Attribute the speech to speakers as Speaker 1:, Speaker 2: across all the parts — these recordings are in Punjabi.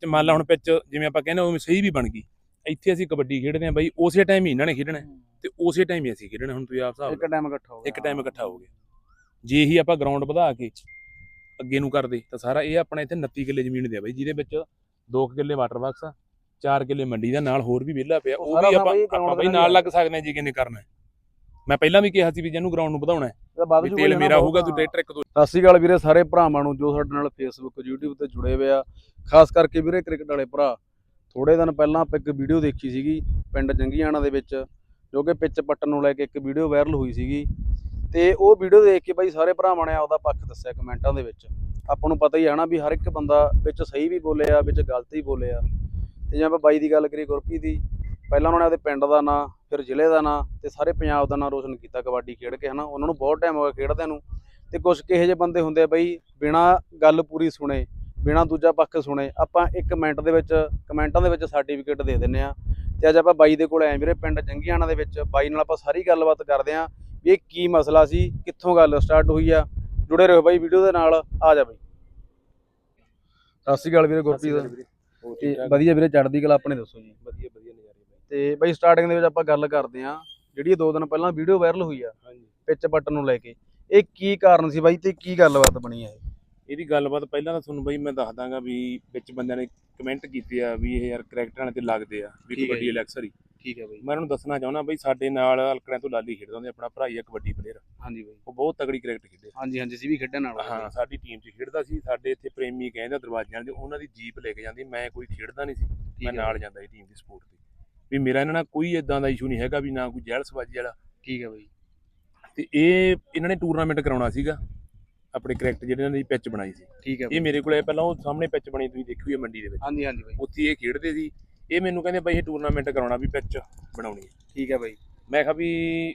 Speaker 1: ਤੇ ਮੰਨ ਲਾ ਹੁਣ ਪਿੱਚ ਜਿਵੇਂ ਆਪਾਂ ਕਹਿੰਦੇ ਉਹ ਸਹੀ ਵੀ ਬਣ ਗਈ। ਇੱਥੇ ਅਸੀਂ ਕਬੱਡੀ ਖੇਡਦੇ ਆ ਬਾਈ ਉਸੇ ਟਾਈਮ ਹੀ ਇਹਨਾਂ ਨੇ ਖੇਡਣਾ। ਤੇ ਉਸੇ ਟਾਈਮ ਹੀ ਅਸੀਂ ਖੇਡਣਾ ਹੁਣ ਤੁਸੀਂ ਆਪ ਹਿਸਾਬ
Speaker 2: ਇੱਕ ਟਾਈਮ ਇਕੱਠਾ ਹੋ
Speaker 1: ਲਾਓ। ਇੱਕ ਟਾਈਮ ਇਕੱਠਾ ਹੋ ਗਿਆ। ਜੇ ਹੀ ਆਪਾਂ ਗਰਾਊਂਡ ਵਧਾ ਕੇ ਅੱਗੇ ਨੂੰ ਕਰਦੇ ਤਾਂ ਸਾਰਾ ਇਹ ਆਪਣਾ ਇੱਥੇ 29 ਕਿੱਲੇ ਜ਼ਮੀਨ ਦੇ ਆ ਬਾਈ ਜਿਹਦੇ ਵਿੱਚ 2 ਕਿੱਲੇ ਵਾਟਰ ਬਾਕਸ ਆ 4 ਕਿੱਲੇ ਮੰਡੀ ਦਾ ਨਾਲ ਹੋਰ ਵੀ ਵਿਹਲਾ ਪਿਆ
Speaker 2: ਉਹ
Speaker 1: ਵੀ ਆਪਾਂ
Speaker 2: ਬਾਈ
Speaker 1: ਆਪਾਂ ਨਾਲ ਲੱਗ ਸਕਦੇ ਆ ਜੇ ਕਿਨੇ ਕਰਨਾ। ਮੈਂ ਪਹਿਲਾਂ ਵੀ ਕਿਹਾ ਸੀ ਵੀ ਜਿਹਨੂੰ ਗਰਾਊਂਡ ਨੂੰ ਵਧਾਉਣਾ ਹੈ ਵੀ ਤੇਲ ਮੇਰਾ ਹੋਊਗਾ ਤੂੰ। ਟਰੈਕਟਰ ਇੱਕ ਦੋ
Speaker 2: ਸਤਿ ਸ਼੍ਰੀ ਅਕਾਲ ਵੀਰੇ ਸਾਰੇ ਭਰਾਵਾਂ ਨੂੰ ਜੋ ਸਾਡੇ ਨਾਲ ਫੇਸਬੁੱਕ YouTube ਤੇ ਜੁੜੇ ਹੋਏ ਆ। ਖਾਸ ਕਰਕੇ ਵੀਰੇ ਕ੍ਰਿਕਟ ਵਾਲੇ ਭਰਾ ਥੋੜੇ ਦਿਨ ਪਹਿਲਾਂ ਆਪਾਂ ਇੱਕ ਵੀਡੀਓ ਦੇਖੀ ਸੀਗੀ ਪਿੰਡ ਜੰਗੀਆਣਾ ਦੇ ਵਿੱਚ ਜੋ ਕਿ ਪਿੱਚ ਪੱਟਣ ਨੂੰ ਲੈ ਕੇ ਇੱਕ ਵੀਡੀਓ ਵਾਇਰਲ ਹੋਈ ਸੀਗੀ। ਤੇ ਉਹ ਵੀਡੀਓ ਦੇਖ ਕੇ ਬਾਈ ਸਾਰੇ ਭਰਾਵਾਂ ਨੇ ਆਪਦਾ ਪੱਖ ਦੱਸਿਆ ਕਮੈਂਟਾਂ ਦੇ ਵਿੱਚ। ਆਪਾਂ ਨੂੰ ਪਤਾ ਹੀ ਹੈ ਨਾ ਵੀ ਹਰ ਇੱਕ ਬੰਦਾ ਵਿੱਚ ਸਹੀ ਵੀ ਬੋਲਿਆ ਵਿੱਚ ਗਲਤ ਹੀ ਬੋਲਿਆ ਤੇ ਜੇ ਆਪਾਂ ਬਾਈ ਦੀ ਗੱਲ ਕਰੀਏ ਗੁਰਪ੍ਰੀਤ ਦੀ ਪਹਿਲਾਂ ਉਹਨਾਂ ਨੇ ਆਪਦੇ ਪਿੰਡ ਦਾ ਨਾਂ ਫਿਰ ਜ਼ਿਲ੍ਹੇ ਦਾ ਨਾਂ ਤੇ ਸਾਰੇ ਪੰਜਾਬ ਦਾ ਨਾਂ ਰੋਸ਼ਨ ਕੀਤਾ ਕਬੱਡੀ ਖੇਡ ਕੇ ਹਨਾ? ਉਹਨਾਂ ਨੂੰ ਬਹੁਤ ਟਾਈਮ ਹੋ ਗਿਆ ਖੇਡਦਿਆਂ ਨੂੰ ਤੇ ਕੁਝ ਕਿਹੋ ਜਿਹੇ ਬੰਦੇ ਹੁੰਦੇ ਆ ਬਈ ਬਿਨਾ ਗੱਲ ਪੂਰੀ ਸੁਣੇ ਬਿਨਾ ਦੂਜਾ ਪੱਖ ਸੁਣੇ ਆਪਾਂ ਇੱਕ ਮਿੰਟ ਦੇ ਵਿੱਚ ਕਮੈਂਟਾਂ ਦੇ ਵਿੱਚ ਸਰਟੀਫਿਕੇਟ ਦੇ ਦਿੰਨੇ ਆ ਤੇ ਅੱਜ ਆਪਾਂ ਬਾਈ ਦੇ ਕੋਲ ਆਏ ਵੀਰੇ ਪਿੰਡ ਜੰਗੀਆਣਾ ਦੇ ਵਿੱਚ ਬਾਈ ਨਾਲ ਆਪਾਂ ਸਾਰੀ ਗੱਲਬਾਤ ਕਰਦੇ ਆ ਵੀ ਇਹ ਕੀ ਮਸਲਾ ਸੀ ਕਿੱਥੋਂ ਗੱਲ ਸਟਾਰਟ ਹੋਈ ਆ ਜੁੜੇ ਰਹੋ ਬਾਈ ਵੀਡੀਓ ਦੇ ਨਾਲ ਆ ਜਾ ਬਾਈ। ਸਤਿ ਸ਼੍ਰੀ ਅਕਾਲ ਵੀਰੇ ਗੁਰਪ੍ਰੀਤ। ਵਧੀਆ ਵੀਰੇ ਚੜ੍ਹਦੀ ਕਲਾ ਆਪਣੇ ਦੱਸੋ ਜੀ।
Speaker 1: ਵਧੀਆ ਵਧੀਆ
Speaker 2: ਤੇ ਬਾਈ ਸਟਾਰਟਿੰਗ ਦੇ ਵਿੱਚ ਆਪਾਂ ਗੱਲ ਕਰਦੇ ਆ ਜਿਹੜੀ ਦੋ ਦਿਨ ਪਹਿਲਾਂ ਵੀਡੀਓ ਵਾਇਰਲ ਹੋਈ ਆ
Speaker 1: ਹਾਂਜੀ।
Speaker 2: ਪਿੱਚ ਬਟਨ ਨੂੰ ਲੈ ਕੇ ਇਹ ਕੀ ਕਾਰਨ ਸੀ ਬਾਈ ਤੇ ਕੀ ਗੱਲਬਾਤ ਬਣੀ ਆ ਇਹ?
Speaker 1: ਇਹਦੀ ਗੱਲਬਾਤ ਪਹਿਲਾਂ ਤਾਂ ਤੁਹਾਨੂੰ ਬਈ ਮੈਂ ਦੱਸ ਦਾਂਗਾ ਵੀ ਵਿੱਚ ਬੰਦਿਆਂ ਨੇ ਕਮੈਂਟ ਕੀਤੇ ਆ ਵੀ ਇਹ ਯਾਰ ਕਰੈਕਟਰਾਂ ਤੇ ਲੱਗਦੇ ਆ ਵੀ
Speaker 2: ਠੀਕ ਹੈ
Speaker 1: ਕਬੱਡੀ
Speaker 2: ਜੀ।
Speaker 1: ਅਲੈਕਸਰੀ
Speaker 2: ਠੀਕ ਹੈ ਬਾਈ।
Speaker 1: ਮੈਂ ਉਹਨਾਂ ਦੱਸਣਾ ਚਾਹੁੰਦਾ ਬਈ ਸਾਡੇ ਨਾਲ ਹਲਕੜਿਆਂ ਤੋਂ ਲਾਲੀ ਖੇਡਦਾ ਹੁੰਦਾ ਆਪਣਾ ਭਰਾ ਹੀ ਆ ਕਬੱਡੀ ਪਲੇਅਰ
Speaker 2: ਹਾਂਜੀ ਬਾਈ।
Speaker 1: ਉਹ ਬਹੁਤ ਤਗੜੀ ਕ੍ਰਿਕਟ ਖੇਡਿਆ
Speaker 2: ਹਾਂਜੀ ਹਾਂਜੀ ਸੀ ਵੀ ਖੇਡਣ ਨਾਲ
Speaker 1: ਹਾਂ ਸਾਡੀ ਟੀਮ 'ਚ ਖੇਡਦਾ ਸੀ ਸਾਡੇ ਇੱਥੇ ਪ੍ਰੇਮੀ ਕਹਿੰਦੇ ਦਰਵਾਜ਼ਿਆਂ ਦੇ ਉਹਨਾਂ ਦੀ ਜੀਪ ਲੈ ਕੇ ਜਾਂਦੀ ਮੈਂ ਕੋਈ ਖੇਡਦਾ ਨਹੀਂ ਸੀ ਮੈਂ ਨਾਲ ਜਾਂਦਾ ਸੀ ਟੀਮ ਦੀ ਸਪੋਰਟ ਤੇ। ਵੀ ਮੇਰਾ ਇਹਨਾਂ ਨਾਲ ਕੋਈ ਇਦਾਂ ਦਾ ਇਸ਼ੂ ਨਹੀਂ ਹੈਗਾ ਵੀ ਨਾ ਕੋਈ ਜਹਿਲਸਬਾਜੀ ਵਾਲਾ।
Speaker 2: ਠੀਕ ਹੈ ਬਾਈ।
Speaker 1: ਤੇ ਇਹ ਇਹਨਾਂ ਨੇ ਟੂਰਨਾਮੈਂਟ ਕਰਾਉਣਾ ਸੀਗਾ ਆਪਣੇ ਕ੍ਰਿਕਟ ਜਿਹੜੇ ਇਹਨਾਂ ਦੀ ਪਿੱਚ ਬਣਾਈ ਸੀ।
Speaker 2: ਠੀਕ ਹੈ
Speaker 1: ਇਹ ਮੇਰੇ ਕੋਲੇ ਪਹਿਲਾਂ ਉਹ ਸਾਹਮਣੇ ਪਿੱਚ ਬਣੀ ਤੁਸੀਂ ਦੇਖੀ ਹੋਈ ਹੈ ਮੰਡੀ ਦੇ ਵਿੱਚ।
Speaker 2: ਹਾਂਜੀ ਹਾਂਜੀ ਬਾਈ।
Speaker 1: ਉੱਥੇ ਇਹ ਖੇਡਦੇ ਸੀ। ਇਹ ਮੈਨੂੰ ਕਹਿੰਦੇ ਬਾਈ ਇਹ ਟੂਰਨਾਮੈਂਟ ਕਰਾਉਣਾ ਵੀ ਪਿੱਚ ਬਣਾਉਣੀ ਹੈ।
Speaker 2: ਠੀਕ ਹੈ ਬਾਈ।
Speaker 1: ਮੈਂ ਕਿਹਾ ਵੀ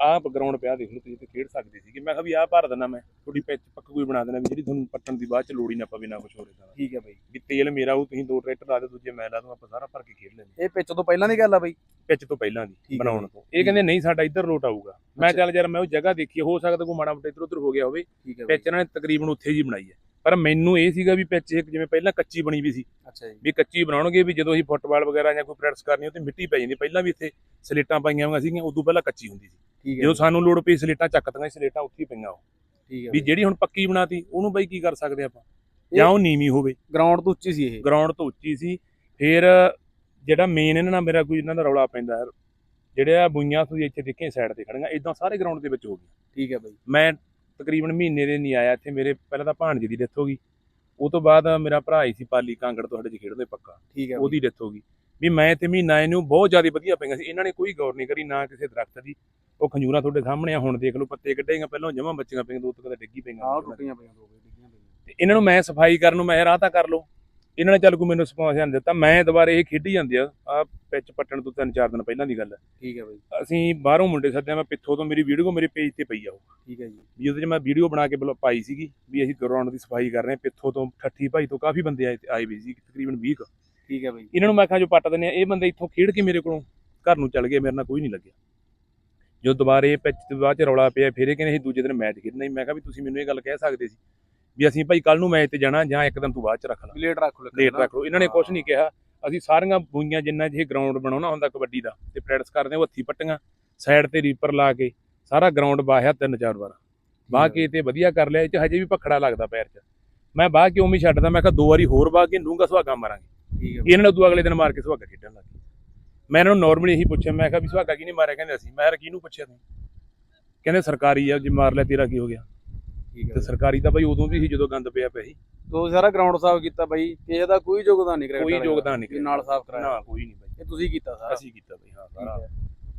Speaker 1: ਆਹ ਗਰਾਊਂਡ ਪਿਆ ਦੇਖ ਲਓ ਤੁਸੀਂ ਤੇ ਖੇਡ ਸਕਦੇ ਸੀਗੇ। ਮੈਂ ਕਿਹਾ ਵੀ ਆਹ ਭਰ ਦੇਣਾ ਮੈਂ ਤੁਹਾਡੀ ਪਿੱਚ ਪੱਕ ਕੋਈ ਬਣਾ ਦੇਣਾ ਵੀ ਜਿਹੜੀ ਤੁਹਾਨੂੰ ਪੱਟਣ ਦੀ ਬਾਅਦ ਚ ਲੋੜ ਹੀ ਨਾ ਪਵੇ ਨਾ ਕੁਝ ਹੋਰ ਇਦਾਂ
Speaker 2: ਠੀਕ ਹੈ ਬਾਈ।
Speaker 1: ਵੀ ਤੇਲ ਮੇਰਾ ਉਹ ਤੁਸੀਂ ਦੋ ਟਰੈਕਟਰ ਲਾ ਦਿਓ ਦੂਜੇ ਮੈਂ ਲਾ ਦੂੰ ਆਪਾਂ ਸਾਰਾ ਭਰ ਕੇ ਖੇਡ ਲੈਂਦੇ
Speaker 2: ਇਹ ਪਿੱਚ ਤੋਂ ਪਹਿਲਾਂ ਦੀ ਗੱਲ ਆ ਬਾਈ?
Speaker 1: ਪਿੱਚ ਤੋਂ ਪਹਿਲਾਂ ਦੀ
Speaker 2: ਹੈ
Speaker 1: ਬਣਾਉਣ। ਤੋਂ। ਇਹ ਕਹਿੰਦੇ ਨਹੀਂ ਸਾਡਾ ਇੱਧਰ ਲੋਟ ਆਊਗਾ। ਮੈਂ। ਚੱਲ ਯਾਰ ਮੈਂ ਉਹ ਜਗ੍ਹਾ ਦੇਖੀ ਹੋ ਸਕਦਾ ਕੋਈ ਮਾੜਾ ਮੋਟਾ ਇੱਧਰ ਉੱਧਰ ਹੋ ਗਿਆ ਹੋਵੇ।
Speaker 2: ਠੀਕ ਹੈ
Speaker 1: ਪਿੱਚ ਇਹਨਾਂ ਨੇ ਤਕਰੀਬਨ ਉੱਥੇ ਜੀ ਬਣਾਈ ਹੈ। ਪਰ ਮੈਨੂੰ ਇਹ ਸੀਗਾ ਵੀ ਪਿੱਚ ਇੱਕ ਜਿਵੇਂ ਪਹਿਲਾਂ ਕੱਚੀ ਬਣੀ ਵੀ ਸੀ।
Speaker 2: ਅੱਛਾ ਜੀ।
Speaker 1: ਵੀ ਕੱਚੀ ਬਣਾਉਣਗੇ ਵੀ ਜਦੋਂ ਅਸੀਂ ਫੁੱਟਬਾਲ ਵਗੈਰਾ ਜਾਂ ਕੋਈ ਪ੍ਰੈਕਟਿਸ ਕਰਨੀ ਤੇ ਮਿੱਟੀ ਪੈ ਜਾਂਦੀ। ਪਹਿਲਾਂ ਵੀ ਇੱਥੇ ਸਲੇਟਾਂ ਪਾਈਆਂ ਹੋਈਆਂ ਸੀਗੀਆਂ ਉਦੋਂ ਪਹਿਲਾਂ ਕੱਚੀ ਹੁੰਦੀ ਸੀ। ਜਦੋਂ ਸਾਨੂੰ ਲੋੜ ਪਈ ਸਲੇਟਾਂ ਚੱਕਤੀਆਂ ਸਲੇਟਾਂ ਉੱਥੇ ਹੀ ਪਈਆਂ ਉਹ।
Speaker 2: ਠੀਕ ਹੈ
Speaker 1: ਵੀ ਜਿਹੜੀ ਹੁਣ ਪੱਕੀ ਬਣਾਤੀ ਉਹਨੂੰ ਬਈ ਕੀ ਕਰ ਸਕਦੇ ਆਪਾਂ? ਜਾਂ ਉਹ ਨੀਵੀਂ ਹੋਵੇ।
Speaker 2: ਗਰਾਊਂਡ ਤੋਂ ਉੱਚੀ ਸੀ ਇਹ।
Speaker 1: ਗਰਾਊਂਡ ਤੋਂ ਉੱਚੀ ਸੀ। ਫਿਰ ਜਿਹੜਾ ਮੇਨ ਇਹਨਾਂ ਨਾਲ ਮੇਰਾ ਕੋਈ ਇਹਨਾਂ ਦਾ ਰੌਲਾ ਪੈਂਦਾ ਹੈ ਜਿਹੜੇ ਆ ਬੁਈਆਂ ਤੁਸੀਂ ਇੱਥੇ ਦੇਖੇ ਸਾਈਡ ਤੇ ਖੜੀਆਂ ਇਦਾਂ ਸਾਰੇ ਗਰਾਊਂਡ ਦੇ ਵਿੱਚ ਹੋ ਗਈ
Speaker 2: ਠੀਕ ਹੈ ਬਾਈ।
Speaker 1: ਮੈਂ ਤਕਰੀਬਨ ਮਹੀਨੇ ਦੇ ਨਹੀਂ ਆਇਆ ਇੱਥੇ ਮੇਰੇ ਪਹਿਲਾਂ ਤਾਂ ਭਾਣਜੇ ਦੀ ਡੈਥ ਹੋ ਗਈ। ਉਹ ਤੋਂ ਬਾਅਦ ਮੇਰਾ ਭਰਾ ਹੀ ਸੀ ਪਾਲੀ ਕਾਂਗੜ ਤੋਂ ਸਾਡੇ ਚ ਖੇਡਦੇ ਪੱਕਾ।
Speaker 2: ਠੀਕ ਹੈ
Speaker 1: ਉਹਦੀ ਡੈਥ ਹੋ ਗਈ। ਵੀ ਮੈਂ ਇੱਥੇ ਮਹੀਨਾ ਇਹਨੂੰ ਬਹੁਤ ਜ਼ਿਆਦਾ ਵਧੀਆ ਪਈਆਂ ਸੀ। ਇਹਨਾਂ ਨੇ ਕੋਈ ਗੌਰ ਨਹੀਂ ਕਰੀ ਨਾ ਕਿਸੇ ਦਰਖਤ ਦੀ। ਉਹ ਖੰਜੂਰਾਂ ਤੁਹਾਡੇ ਸਾਹਮਣੇ ਆ ਹੁਣ ਦੇਖ ਲਓ ਪੱਤੇ ਕੱਢੇਗਾ ਪਹਿਲਾਂ ਜਮਾ ਬੱਚੀਆਂ ਪਈਆਂ ਦੋ ਤੋਂ ਕਦੇ ਡਿੱਗੀ ਪਈਆਂ।
Speaker 2: ਆਹ ਟੁੱਟੀਆਂ ਪਈਆਂ ਦੋ ਬਾਈ ਡਿੱਗੀਆਂ ਪਈਆਂ।
Speaker 1: ਤੇ ਇਹਨਾਂ ਨੂੰ ਮੈਂ ਸਫ਼ਾਈ ਕਰਨ ਨੂੰ ਮੈਂ ਰਾਹ ਤਾਂ ਕਰ ਲਓ। ਇਹਨਾਂ ਨੇ ਚੱਲ ਕੋਈ ਮੈਨੂੰ ਸਪਾਂਸਰ ਦਿੱਤਾ। ਮੈਂ ਦੁਬਾਰੇ ਇਹ ਖੇਡੀ ਜਾਂਦੇ ਆ। ਆ ਪਿੱਚ ਪੱਟਣ ਤੋਂ ਤਿੰਨ ਚਾਰ ਦਿਨ ਪਹਿਲਾਂ ਦੀ ਗੱਲ ਹੈ
Speaker 2: ਠੀਕ ਹੈ ਬਾਈ।
Speaker 1: ਅਸੀਂ ਬਾਹਰੋਂ ਮੁੰਡੇ ਸੱਦਿਆ ਮੈਂ ਪਿੱਥੋਂ ਤੋਂ ਮੇਰੀ ਵੀਡੀਓ ਮੇਰੇ ਪੇਜ ਤੇ ਪਈ ਆ ਉਹ।
Speaker 2: ਠੀਕ ਹੈ ਜੀ।
Speaker 1: ਵੀ ਉਹਦੇ 'ਚ ਮੈਂ ਵੀਡੀਓ ਬਣਾ ਕੇ ਬਲੋ ਪਾਈ ਸੀਗੀ ਵੀ ਅਸੀਂ ਗਰਾਊਂਡ ਦੀ ਸਫ਼ਾਈ ਕਰ ਰਹੇ ਹਾਂ। ਪਿੱਥੋਂ ਤੋਂ ਠੱਠੀ ਭਾਈ ਤੋਂ ਕਾਫੀ ਬੰਦੇ ਆਏ ਆਏ ਵੀ ਸੀ ਤਕਰੀਬਨ 20 ਕੁ।
Speaker 2: ਠੀਕ ਹੈ ਬਾਈ।
Speaker 1: ਇਹਨਾਂ ਨੂੰ ਮੈਂ ਕਿਹਾ ਜੋ ਪੱਟ ਦਿੰਦੇ ਆ ਇਹ ਬੰਦੇ ਇੱਥੋਂ ਖੇਡ ਕੇ ਮੇਰੇ ਕੋਲੋਂ ਘਰ ਨੂੰ ਚੱਲ ਗਏ ਮੇਰੇ ਨਾਲ ਕੋਈ ਨਹੀਂ ਲੱਗਿਆ। ਜੋ ਦੁਬਾਰੇ ਪਿੱਚ ਤੋਂ ਬਾਅਦ ਚ ਰੌਲਾ ਪਿਆ ਫਿਰ ਇਹ ਕਹਿੰਦੇ ਅਸੀਂ ਦੂਜੇ ਦਿਨ ਮੈਚ ਖੇਡਣਾ ਸੀ ਮੈਂ ਕਿਹਾ ਵੀ ਤੁਸੀਂ ਮੈਨੂੰ ਇਹ ਗੱਲ ਕਹਿ ਸਕਦੇ ਸੀ। ਵੀ ਅਸੀਂ ਭਾਈ ਕੱਲ ਨੂੰ ਮੈਚ ਤੇ ਜਾਣਾ ਜਾਂ ਇੱਕ ਦਿਨ ਤੂੰ ਬਾਅਦ ਚ ਰੱਖ ਲਾ।
Speaker 2: ਪਲੇਟ ਰੱਖ ਲਓ
Speaker 1: ਲੇਟ ਰੱਖ ਲਓ। ਇਹਨਾਂ ਨੇ ਕੁਝ ਨਹੀਂ ਕਿਹਾ। ਅਸੀਂ ਸਾਰੀਆਂ ਬੂਈਆਂ ਜਿੰਨਾ ਜਿਹੇ ਗਰਾਊਂਡ ਬਣਾਉਣਾ ਹੁੰਦਾ ਕਬੱਡੀ ਦਾ ਤੇ ਪ੍ਰੈਕਟਿਸ ਕਰਦੇ ਉਹ ਹੱਥੀ ਪੱਟੀਆਂ ਸਾਈਡ ਤੇ ਰੀਪਰ ਲਾ ਕੇ ਸਾਰਾ ਗਰਾਊਂਡ ਬਾਹਿਆ ਤਿੰਨ ਚਾਰ ਵਾਰ। ਬਾਹ ਕੇ ਤੇ ਵਧੀਆ ਕਰ ਲਿਆ ਇਹ ਚ ਹਜੇ ਵੀ ਪਖੜਾ ਲੱਗਦਾ ਪੈਰ 'ਚ। ਮੈਂ ਬਾਹ ਕੇ ਹੀ ਛੱਡਦਾ? ਮੈਂ ਕਿਹਾ ਦੋ ਵਾਰੀ ਹੋਰ ਬਾਹ ਕੇ ਨੂੰਗਾ ਸੁਹਾਗਾ ਮਾਰਾਂਗੇ।
Speaker 2: ਠੀਕ ਹੈ।
Speaker 1: ਇਹਨਾਂ ਨੇ ਉਦੋਂ ਅਗਲੇ ਦਿਨ ਮਾਰ ਕੇ ਸੁਹਾਗਾ ਖੇਡਣ ਲੱਗ ਗਏ ਮੈਂ ਇਹਨਾਂ ਨੂੰ ਨਾਰਮਲੀ ਇਹੀ ਪੁੱਛਿਆ ਮੈਂ ਕਿਹਾ ਵੀ ਸੁਹਾਗਾ ਕੀ ਨਹੀਂ ਮਾਰਿਆ? ਕਹਿੰਦੇ ਅਸੀਂ। ਮੈਂ ਕਿਹਾ ਕਿਹਨੂੰ ਪੁੱਛਿਆ ਤੂੰ? ਕਹਿੰਦੇ ਸਰਕਾਰੀ ਆ ਜੇ ਮਾਰ ਲਿਆ ਤੇਰਾ ਕੀ ਹੋ ਗਿਆ? ਤੇ ਸਰਕਾਰੀ ਤਾਂ ਬਈ ਉਦੋਂ ਵੀ ਸੀ ਜਦੋਂ ਗੰਦ ਪਿਆ ਪਿਆ ਸੀ।
Speaker 2: ਤੋ ਸਾਰਾ ਗਰਾਊਂਡ ਸਾਫ਼ ਕੀਤਾ ਬਾਈ ਤੇ ਇਹਦਾ ਕੋਈ ਯੋਗਦਾਨ ਨਹੀਂ ਕਰਿਆ
Speaker 1: ਕੋਈ ਯੋਗਦਾਨ ਨਹੀਂ
Speaker 2: ਨਾਲ ਸਾਫ਼ ਕਰਾਇਆ।
Speaker 1: ਨਾ ਕੋਈ ਨਹੀਂ ਬਾਈ।
Speaker 2: ਇਹ ਤੁਸੀਂ ਕੀਤਾ ਸਾਰਾ।
Speaker 1: ਅਸੀਂ ਕੀਤਾ ਬਈ ਹਾਂ ਸਾਰਾ।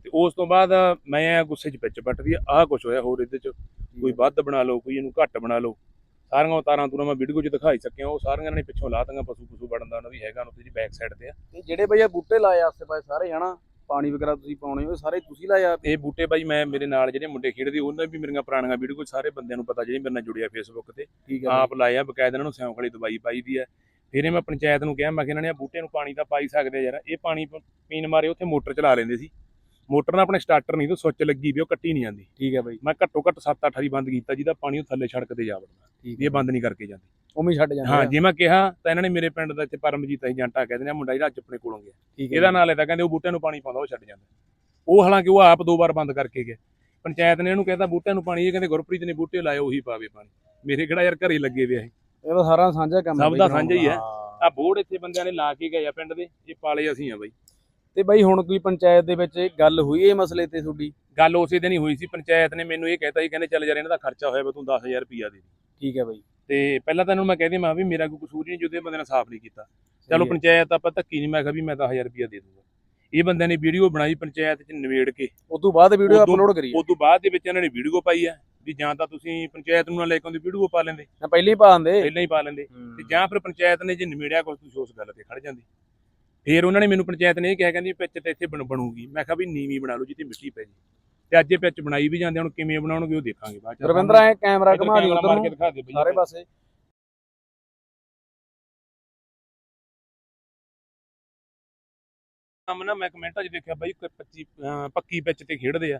Speaker 1: ਤੇ ਉਸ ਤੋਂ ਬਾਅਦ ਮੈਂ ਗੁੱਸੇ 'ਚ ਪਿੱਚ ਪੱਟਦੀ ਆ ਆਹ ਕੁਝ ਹੋਇਆ ਹੋਰ ਇਹਦੇ 'ਚ। ਕੋਈ ਵੱਧ ਬਣਾ ਲਓ ਕੋਈ ਇਹਨੂੰ ਘੱਟ ਬਣਾ ਲਓ। ਸਾਰੀਆਂ ਉਤਾਰਾਂ ਤੁਰਾਂ ਮੈਂ ਵੀਡੀਓ 'ਚ ਦਿਖਾਈ ਸਕਿਆ ਉਹ ਸਾਰੀਆਂ ਨੇ ਪਿੱਛੋਂ ਲਾਤਾਂਗਾ ਪਸ਼ੂ ਪਸ਼ੂ ਵੜਨ ਦਾ ਉਹਨਾਂ ਵੀ ਹੈਗਾ ਉਹਨਾਂ ਦੀ ਬੈਕ ਸਾਈਡ ਤੇ ਆ।
Speaker 2: ਤੇ ਜਿਹੜੇ ਬਈ ਇਹ ਬੂਟੇ ਲਾਏ ਆਸੇ ਪਾਸੇ ਸਾਰੇ ਹਨਾ? ਪਾਣੀ ਵਗੈਰਾ ਤੁਸੀਂ ਪਾਉਣੇ ਉਹ ਸਾਰੇ ਤੁਸੀਂ ਲਾਏ ਆ?
Speaker 1: ਇਹ ਬੂਟੇ ਬਾਈ ਮੈਂ ਮੇਰੇ ਨਾਲ ਜਿਹੜੇ ਮੁੰਡੇ ਖੇਡਦੇ ਉਹਨਾਂ ਵੀ ਮੇਰੀਆਂ ਪੁਰਾਣੀਆਂ ਵੀਡੀਓ ਸਾਰੇ ਬੰਦਿਆਂ ਨੂੰ ਪਤਾ ਜਿਹੜੇ ਮੇਰੇ ਨਾਲ ਜੁੜਿਆ ਫੇਸਬੁੱਕ ਤੇ।
Speaker 2: ਹੈ
Speaker 1: ਆਪ ਲਾਇਆ ਬਕਾਇਦਾ ਇਹਨਾਂ ਨੂੰ ਸਿਉਂਖ ਵਾਲੀ ਦਵਾਈ ਪਾਈ ਦੀ ਹੈ ਫਿਰ ਇਹ ਮੈਂ ਪੰਚਾਇਤ ਨੂੰ ਕਿਹਾ ਮੈਂ ਕਿ ਇਹਨਾਂ ਨੇ ਬੂਟੇ ਨੂੰ ਪਾਣੀ ਤਾਂ ਪਾਈ ਸਕਦੇ ਯਾਰ ਇਹ ਪਾਣੀ ਪੀਣ ਮਾਰੇ ਉੱਥੇ ਮੋਟਰ ਚਲਾ ਲੈਂਦੇ ਸੀ। ਮੋਟਰ ਨਾਲ ਆਪਣੇ ਸਟਾਰਟਰ ਨਹੀਂ ਤੇ ਸੁੱਚ ਲੱਗੀ ਵੀ ਉਹ ਕੱਟੀ ਨਹੀਂ ਜਾਂਦੀ।
Speaker 2: ਠੀਕ ਹੈ ਬਾਈ।
Speaker 1: ਮੈਂ ਘੱਟੋ ਘੱਟ 7-8 ਵਾਰੀ ਬੰਦ ਕੀਤਾ ਜਿਹਦਾ ਪਾਣੀ ਉਹ ਥੱਲੇ ਸੜਕ ਤੇ ਜਾ ਵੜਦਾ
Speaker 2: ਠੀਕ
Speaker 1: ਇਹ ਬੰਦ ਨਹੀਂ ਕਰਕੇ ਜਾਂਦੀ।
Speaker 2: ਉਵੇਂ ਛੱਡ ਜਾਂਦੇ
Speaker 1: ਹਾਂ। ਜੇ ਮੈਂ ਕਿਹਾ ਤਾਂ ਇਹਨਾਂ ਨੇ ਮੇਰੇ ਪਿੰਡ ਦਾ ਇੱਥੇ ਪਰਮਜੀਤ ਅਸੀਂ ਜੰਟਾ ਕਹਿੰਦੇ ਨੇ ਮੁੰਡਾ ਜਿਹੜਾ ਅੱਜ ਆਪਣੇ ਕੋਲੋਂ ਗਿਆ।
Speaker 2: ਠੀਕ
Speaker 1: ਇਹਦਾ ਨਾਂ ਲੈਦਾ ਕਹਿੰਦੇ ਉਹ ਬੂਟਿਆਂ ਨੂੰ ਪਾਣੀ ਪਾਉਂਦਾ ਉਹ ਛੱਡ ਜਾਂਦਾ। ਉਹ ਹਾਲਾਂਕਿ ਉਹ ਆਪ ਦੋ ਵਾਰ ਬੰਦ ਕਰਕੇ ਗਿਆ ਪੰਚਾਇਤ ਨੇ ਇਹਨੂੰ ਕਹਿੰਦਾ ਬੂਟਿਆਂ ਨੂੰ ਪਾਣੀ ਇਹ ਕਹਿੰਦੇ ਗੁਰਪ੍ਰੀਤ ਨੇ ਬੂਟੇ ਲਾਏ ਉਹੀ ਪਾਵੇ ਪਾਣੀ। ਮੇਰੇ ਕਿਹੜਾ ਯਾਰ ਘਰੇ ਲੱਗੇ ਵੇ ਇਹ।
Speaker 2: ਇਹ ਤਾਂ ਸਾਰਾ ਸਾਂਝਾ ਕੰਮ
Speaker 1: ਸਭ ਦਾ ਸਾਂਝਾ ਹੀ ਹੈ।
Speaker 2: ਹਾਂ।
Speaker 1: ਆ ਬੋਰਡ ਇੱਥੇ ਬੰਦਿਆਂ ਨੇ ਲਾ ਕੇ ਗਏ ਆ ਪਿੰਡ ਦੇ ਇਹ ਪਾਲੇ ਅਸੀਂ ਆ ਬਈ।
Speaker 2: ਤੇ ਬਾਈ ਹੁਣ ਕੋਈ ਪੰਚਾਇਤ ਦੇ ਵਿੱਚ ਗੱਲ ਹੋਈ ਇਹ ਮਸਲੇ ਤੇ ਤੁਹਾਡੀ?
Speaker 1: ਗੱਲ ਉਸੇ ਦਿਨ ਹੀ ਹੋਈ ਸੀ ਪੰਚਾਇਤ ਨੇ ਮੈਨੂੰ ਇਹ ਕਹਿਤਾ ਸੀ ਕਹਿੰਦੇ ਚੱਲ ਯਾਰ ਇਹਨਾਂ ਦਾ ਖਰਚਾ ਹੋਇਆ ਵਾ ਤੂੰ 10000 ਰੁਪਿਆ ਦੇ ਦੇ।
Speaker 2: ਠੀਕ ਹੈ ਬਾਈ।
Speaker 1: ਤੇ ਪਹਿਲਾਂ ਤਾਂ ਇਹਨੂੰ ਮੈਂ ਕਹਿੰਦੀ ਮੈਂ ਵੀ ਮੇਰਾ ਕੋਈ ਕਸੂਰ ਨਹੀਂ ਇਹ ਬੰਦੇ ਨੇ ਸਾਫ਼ ਨਹੀਂ ਕੀਤਾ। ਚਲੋ
Speaker 2: ਹੈ।
Speaker 1: ਪੰਚਾਇਤ ਆਪਾਂ ਧੱਕੀ ਨਹੀਂ ਮੈਂ ਕਿਹਾ ਵੀ ਮੈਂ ਤਾਂ 1000 ਰੁਪਿਆ ਦੇ ਦੂੰਗਾ। ਇਹ ਬੰਦਿਆਂ ਨੇ ਵੀਡੀਓ ਬਣਾਈ ਪੰਚਾਇਤ 'ਚ ਨਿਬੇੜ ਕੇ।
Speaker 2: ਉਸ ਤੋਂ ਬਾਅਦ ਵੀਡੀਓ ਅਪਲੋਡ ਕਰੀ
Speaker 1: ਉਸ ਤੋਂ ਬਾਅਦ ਦੇ ਵਿੱਚ ਇਹਨਾਂ ਨੇ ਵੀਡੀਓ ਪਾਈ ਆ ਵੀ ਜਾਂ ਤਾਂ ਤੁਸੀਂ ਪੰਚਾਇਤ ਨੂੰ ਨਾ ਲੈ ਕੇ ਆਉਂਦੇ ਵੀਡੀਓ ਪਾ ਲੈਂਦੇ।
Speaker 2: ਪਹਿਲਾਂ ਹੀ ਪਾ ਦਿੰਦੇ।
Speaker 1: ਪਹਿਲਾਂ ਹੀ ਪਾ ਲੈਂਦੇ। ਤੇ ਜਾਂ ਫਿਰ ਪੰਚਾਇਤ ਨੇ ਜੇ ਨਿਬੇੜਿਆ ਕੁਝ ਤੁਸੀਂ ਉਸ ਗੱਲ ਤੇ ਖੜ ਜਾਂਦੇ। ਫਿਰ ਉਹਨਾਂ ਨੇ ਮੈਨੂੰ ਪੰਚਾਇਤ ਨੇ ਇਹ ਕਿਹਾ ਕਹਿੰਦੀ ਪਿੱਚ ਤੇ ਇੱਥੇ ਬਣ ਬਣੂਗੀ। ਮੈਂ ਕਿਹਾ ਵੀ ਨੀਵੀਂ ਬਣਾ ਲਓ ਜਿੱਥੇ ਮਿੱਟੀ ਪੈ ਜੀ ਤੇ ਅੱਜ ਇਹ ਪਿੱਚ ਬਣਾਈ ਵੀ ਜਾਂਦੇ ਹੁਣ ਕਿਵੇਂ ਬਣਾਉਣਗੇ ਉਹ ਦੇਖਾਂਗੇ ਬਾਅਦ ਚ।
Speaker 2: ਰਵਿੰਦਰ ਐ ਕੈਮਰਾ ਘੁਮਾ ਦੀ
Speaker 1: ਕੈਮਰਾ
Speaker 2: ਉਧਰ ਨੂੰ। ਸਾਰੇ ਪਾਸੇ।
Speaker 1: ਕੰਮ ਨਾ ਮੈਂ ਕਮੈਂਟਾਂ 'ਚ ਦੇਖਿਆ ਬਾਈ ਕੋਈ 25 ਅਹ ਪੱਕੀ ਪਿੱਚ ਤੇ ਖੇਡਦੇ ਆ।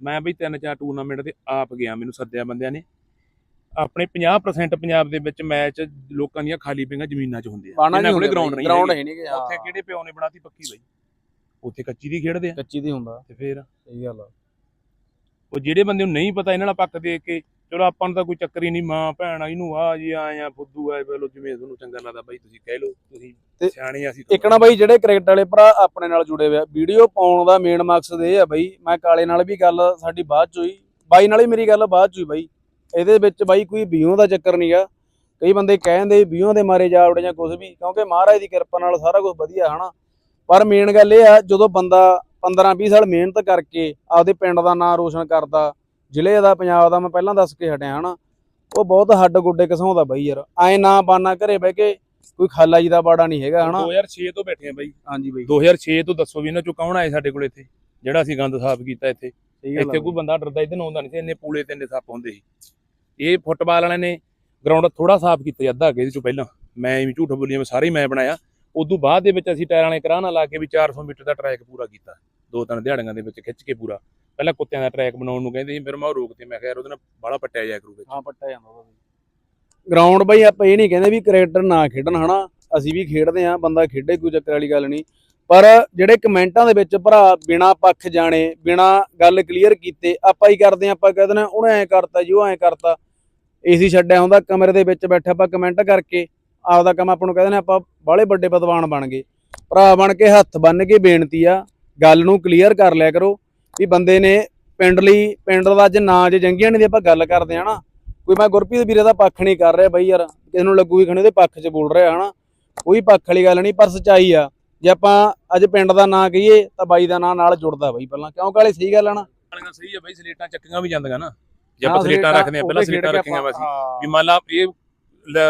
Speaker 1: ਮੈਂ ਬਈ ਤਿੰਨ ਚਾਰ ਟੂਰਨਾਮੈਂਟ ਤੇ ਆਪ ਗਿਆ ਮੈਨੂੰ ਸੱਦਿਆ ਬੰਦਿਆਂ ਨੇ। ਆਪਣੇ 50% ਪੰਜਾਬ ਦੇ ਵਿੱਚ ਮੈਚ ਲੋਕਾਂ ਦੀਆਂ ਖਾਲੀ ਪਈਆਂ ਜ਼ਮੀਨਾਂ 'ਚ ਹੁੰਦੇ ਆ
Speaker 2: ਨਹੀਂ
Speaker 1: ਕੋਲੇ ਗਰਾਊਂਡ ਨਹੀਂ
Speaker 2: ਗਰਾਊਂਡ। ਹੈ ਨਹੀਂ ਕਿ
Speaker 1: ਉੱਥੇ ਕਿਹੜੇ ਪਿਓ ਨੇ ਬਣਾਤੀ ਪੱਕੀ ਬਾਈ? ਉੱਥੇ ਕੱਚੀ ਦੀ ਖੇਡਦੇ ਆ।
Speaker 2: ਕੱਚੀ ਦੀ ਹੁੰਦਾ।
Speaker 1: ਤੇ ਫੇਰ?
Speaker 2: ਸਹੀ ਗੱਲ ਆ।
Speaker 1: ਉਹ ਜਿਹੜੇ ਬੰਦੇ ਨੂੰ ਨਹੀਂ ਪਤਾ ਇਹਨਾਂ ਨਾਲ ਪੱਕ ਦੇਖ ਕੇ ਚਲੋ ਆਪਾਂ ਨੂੰ ਤਾਂ ਕੋਈ ਚੱਕਰ ਹੀ ਨਹੀਂ ਮਾਂ ਭੈਣ ਆ, ਇਹਨੂੰ ਆ ਜੀ ਆਏ ਆ ਫੁੱਦੂ ਆ ਬਲੋ ਜਿਵੇਂ ਤੁਹਾਨੂੰ ਚੰਗਾ ਲੱਗਦਾ ਬਾਈ ਤੁਸੀਂ ਕਹਿ ਲਓ ਤੁਸੀਂ ਸਿਆਣੇ ਆ ਅਸੀਂ
Speaker 2: ਇੱਕ ਨਾ ਬਾਈ ਜਿਹੜੇ ਕ੍ਰਿਕਟ ਵਾਲੇ ਭਰਾ ਆਪਣੇ ਨਾਲ ਜੁੜੇ ਹੋਏ ਆ ਵੀਡੀਓ ਪਾਉਣ ਦਾ ਮੇਨ ਮਕਸਦ ਇਹ ਆ ਬਾਈ ਮੈਂ ਕਾਲੇ ਨਾਲ ਵੀ ਗੱਲ ਸਾਡੀ ਬਾਅਦ ਚ ਹੋਈ ਬਾਈ ਨਾਲ ਹੀ ਮੇਰੀ ਗੱਲ ਬਾਅਦ ਚ ਹੋਈ ਬਾਈ ਇਹਦੇ ਵਿੱਚ ਬਾਈ ਕੋਈ ਵੀਊ ਦਾ ਚੱਕਰ ਨਹੀਂਗਾ ਕਈ ਬੰਦੇ ਕਹਿੰਦੇ ਵੀਊ ਦੇ ਮਾਰੇ ਜਾ ਉੜੇ ਜਾਂ ਕੁਝ ਵੀ ਕਿਉਂਕਿ ਮਹਾਰਾਜ ਦੀ ਕਿਰਪਾ ਨਾਲ ਸਾਰਾ ਕੁਝ ਵਧੀਆ ਹਨਾ। ਪਰ ਮੇਨ ਗੱਲ ਇਹ ਆ ਜਦੋਂ ਬੰਦਾ 15 20 ਸਾਲ ਮਿਹਨਤ ਕਰਕੇ ਆਪਦੇ ਪਿੰਡ ਦਾ ਨਾਂ ਰੋਸ਼ਨ ਕਰਦਾ ਜ਼ਿਲ੍ਹੇ ਦਾ ਪੰਜਾਬ ਦਾ ਮੈਂ ਪਹਿਲਾਂ ਦੱਸ ਕੇ ਹਟਿਆ ਹਨਾ। ਉਹ ਬਹੁਤ ਹੱਡ ਗੋਡੇ ਘਸਾਉਂਦਾ ਬਾਈ ਯਾਰ। ਐ ਨਾ ਬਾਨਾ ਘਰੇ ਬਹਿ ਕੇ ਕੋਈ ਖਾਲਾ ਜੀ ਦਾ ਬਾੜਾ ਨਹੀਂ ਹੈਗਾ ਹਨਾ।
Speaker 1: 2006 ਤੋਂ ਬੈਠੇ ਆ ਬਾਈ।
Speaker 2: ਹਾਂਜੀ ਬਾਈ।
Speaker 1: 2006 ਤੋਂ ਦੱਸੋ ਵੀ ਇਹਨਾਂ ਚੋਂ ਕੌਣ ਆਏ ਸਾਡੇ ਕੋਲ ਇੱਥੇ ਜਿਹੜਾ ਅਸੀਂ ਗੰਦ ਸਾਫ਼ ਕੀਤਾ ਇੱਥੇ। ਇੱਥੇ ਕੋਈ ਬੰਦਾ ਡਰਦਾ ਇੱਥੇ ਨੂੰ ਆਉਂਦਾ ਨਹੀਂ ਸੀ ਇੰਨੇ ਪੂਲੇ ਤੇ ਇੰਨੇ ਸੱਪ ਹੁੰਦੇ ਸੀ। ਇਹ ਫੁੱਟਬਾਲ ਵਾਲਿਆਂ ਨੇ ਗਰਾਊਂਡ ਥੋੜਾ ਸਾਫ਼ ਕੀਤਾ ਅੱਧਾ ਅੱਗੇ ਇਹਦੇ ਚੋਂ ਪਹਿਲਾਂ। ਮੈਂ ਐਵੇਂ ਝੂਠ ਬੋਲੀਆਂ ਮੈਂ ਸਾਰੇ ਮੈਂ ਬਣਾਇਆ। ਉਦੋਂ ਬਾਅਦ ਦੇ ਵਿੱਚ ਅਸੀਂ ਟਾਇਰਾਂ ਵਾਲੇ ਕਰਾਣਾ ਲਾ ਕੇ ਵੀ 400 ਮੀਟਰ ਦਾ ਟਰੈਕ ਪੂਰਾ ਕੀਤਾ। ਦੋ ਤਿੰਨ ਦਿਹਾੜੀਆਂ ਦੇ ਵਿੱਚ ਖਿੱਚ ਕੇ ਪੂਰਾ। ਪਹਿਲਾਂ ਕੁੱਤਿਆਂ ਦਾ ਟਰੈਕ ਬਣਾਉਣ ਨੂੰ ਕਹਿੰਦੇ ਸੀ ਫਿਰ ਮੈਂ ਉਹ ਰੋਕਤੇ ਮੈਂ ਕਿਹਾ ਯਾਰ ਉਹਦੇ ਨਾਲ ਬਾਹਲਾ ਪੱਟਿਆ ਜਾਇਆ ਕਰੂ ਵਿੱਚ।
Speaker 2: ਹਾਂ ਪੱਟਾ ਜਾਂਦਾ ਉਹਦਾ ਗਰਾਊਂਡ ਬਾਈ ਆਪਾਂ ਇਹ ਨਹੀਂ ਕਹਿੰਦੇ ਵੀ ਕ੍ਰਿਕਟਰ ਨਾ ਖੇਡਣ ਹਨਾ? ਅਸੀਂ ਵੀ ਖੇਡਦੇ ਆਂ ਬੰਦਾ ਖੇਡੇ ਕੋਈ ਚੱਕਰ ਵਾਲੀ ਗੱਲ ਨਹੀਂ। ਪਰ ਜਿਹੜੇ ਕਮੈਂਟਾਂ ਦੇ ਵਿੱਚ ਭਰਾ ਬਿਨਾ ਪੱਖ ਜਾਣੇ, ਬਿਨਾ ਗੱਲ ਕਲੀਅਰ ਕੀਤੇ, ਆਪਾਂ ਹੀ ਕਰਦੇ ਆਂ ਆਪਾਂ ਕਹਿੰਦੇ ਨੇ ਉਹਨੇ ਐ ਕਰਤਾ ਜੀ, ਉਹ ਐ ਕਰਤਾ। ਏਸੀ ਛੱਡਿਆ ਹੁੰਦਾ, ਕਮਰੇ ਦੇ ਵਿੱਚ ਬੈਠੇ ਆਪਾਂ ਕਮੈਂਟ ਕਰਕੇ, ਆਪਦਾ ਕੰਮ ਆਪਾਂ ਨੂੰ ਕਹਿੰਦੇ ਨੇ ਆਪਾਂ ਬਾਹਲੇ ਵੱਡੇ ਪਦਵਾਨ ਬਣ ਗਏ। ਭਰਾ ਬਣ ਕੇ ਹੱਥ ਬੰਨ ਕੇ ਬੇਨਤੀ ਆ, ਗੱਲ ਨੂੰ ਕਲੀਅਰ ਕਰ ਲਿਆ ਕਰੋ ਵੀ ਬੰਦੇ ਨੇ ਪਿੰਡ ਲਈ, ਪਿੰਡ ਦਾ ਅੱਜ ਨਾਂ ਜੇ ਜੰਗੀਆਂ ਦੀ ਆਪਾਂ ਗੱਲ ਕਰਦੇ ਆ ਨਾ ਕੋਈ ਮੈਂ ਗੁਰਪ੍ਰੀਤ ਵੀਰੇ ਦਾ ਪੱਖ ਨਹੀਂ ਕਰ ਰਿਹਾ ਬਈ ਯਾਰ, ਕਿਸੇ ਨੂੰ ਲੱਗੂ ਵੀ ਖਣੇ ਉਹਦੇ ਪੱਖ 'ਚ ਬੋਲ ਰਿਹਾ, ਹਨਾ? ਕੋਈ ਪੱਖ ਵਾਲੀ ਗੱਲ ਨਹੀਂ, ਪਰ ਸਚਾਈ ਆ। ਜੇ ਆਪਾਂ ਅੱਜ ਪਿੰਡ ਦਾ ਨਾਂ ਕਹੀਏ ਤਾਂ ਬਾਈ ਦਾ ਨਾਂ ਨਾਲ ਜੁੜਦਾ ਬਈ ਪਹਿਲਾਂ। ਕਿਉਂ ਕਾਲੇ? ਸਹੀ ਗੱਲ ਆ ਨਾ।
Speaker 1: ਵਾਲੀਆਂ ਸਹੀ ਆ ਬਾਈ ਸਲੇਟਾਂ ਚੱਕੀਆਂ ਵੀ ਜਾਂਦੀਆਂ ਨਾ। ਜੇ ਆਪਾਂ ਸਲੇਟਾਂ ਰੱਖਦੇ ਆ ਪਹਿਲਾਂ ਸਲੇਟਾਂ ਰੱਖੀਆਂ ਵਾ ਸੀ ਵੀ ਮੰਨ ਲਾ ਇਹ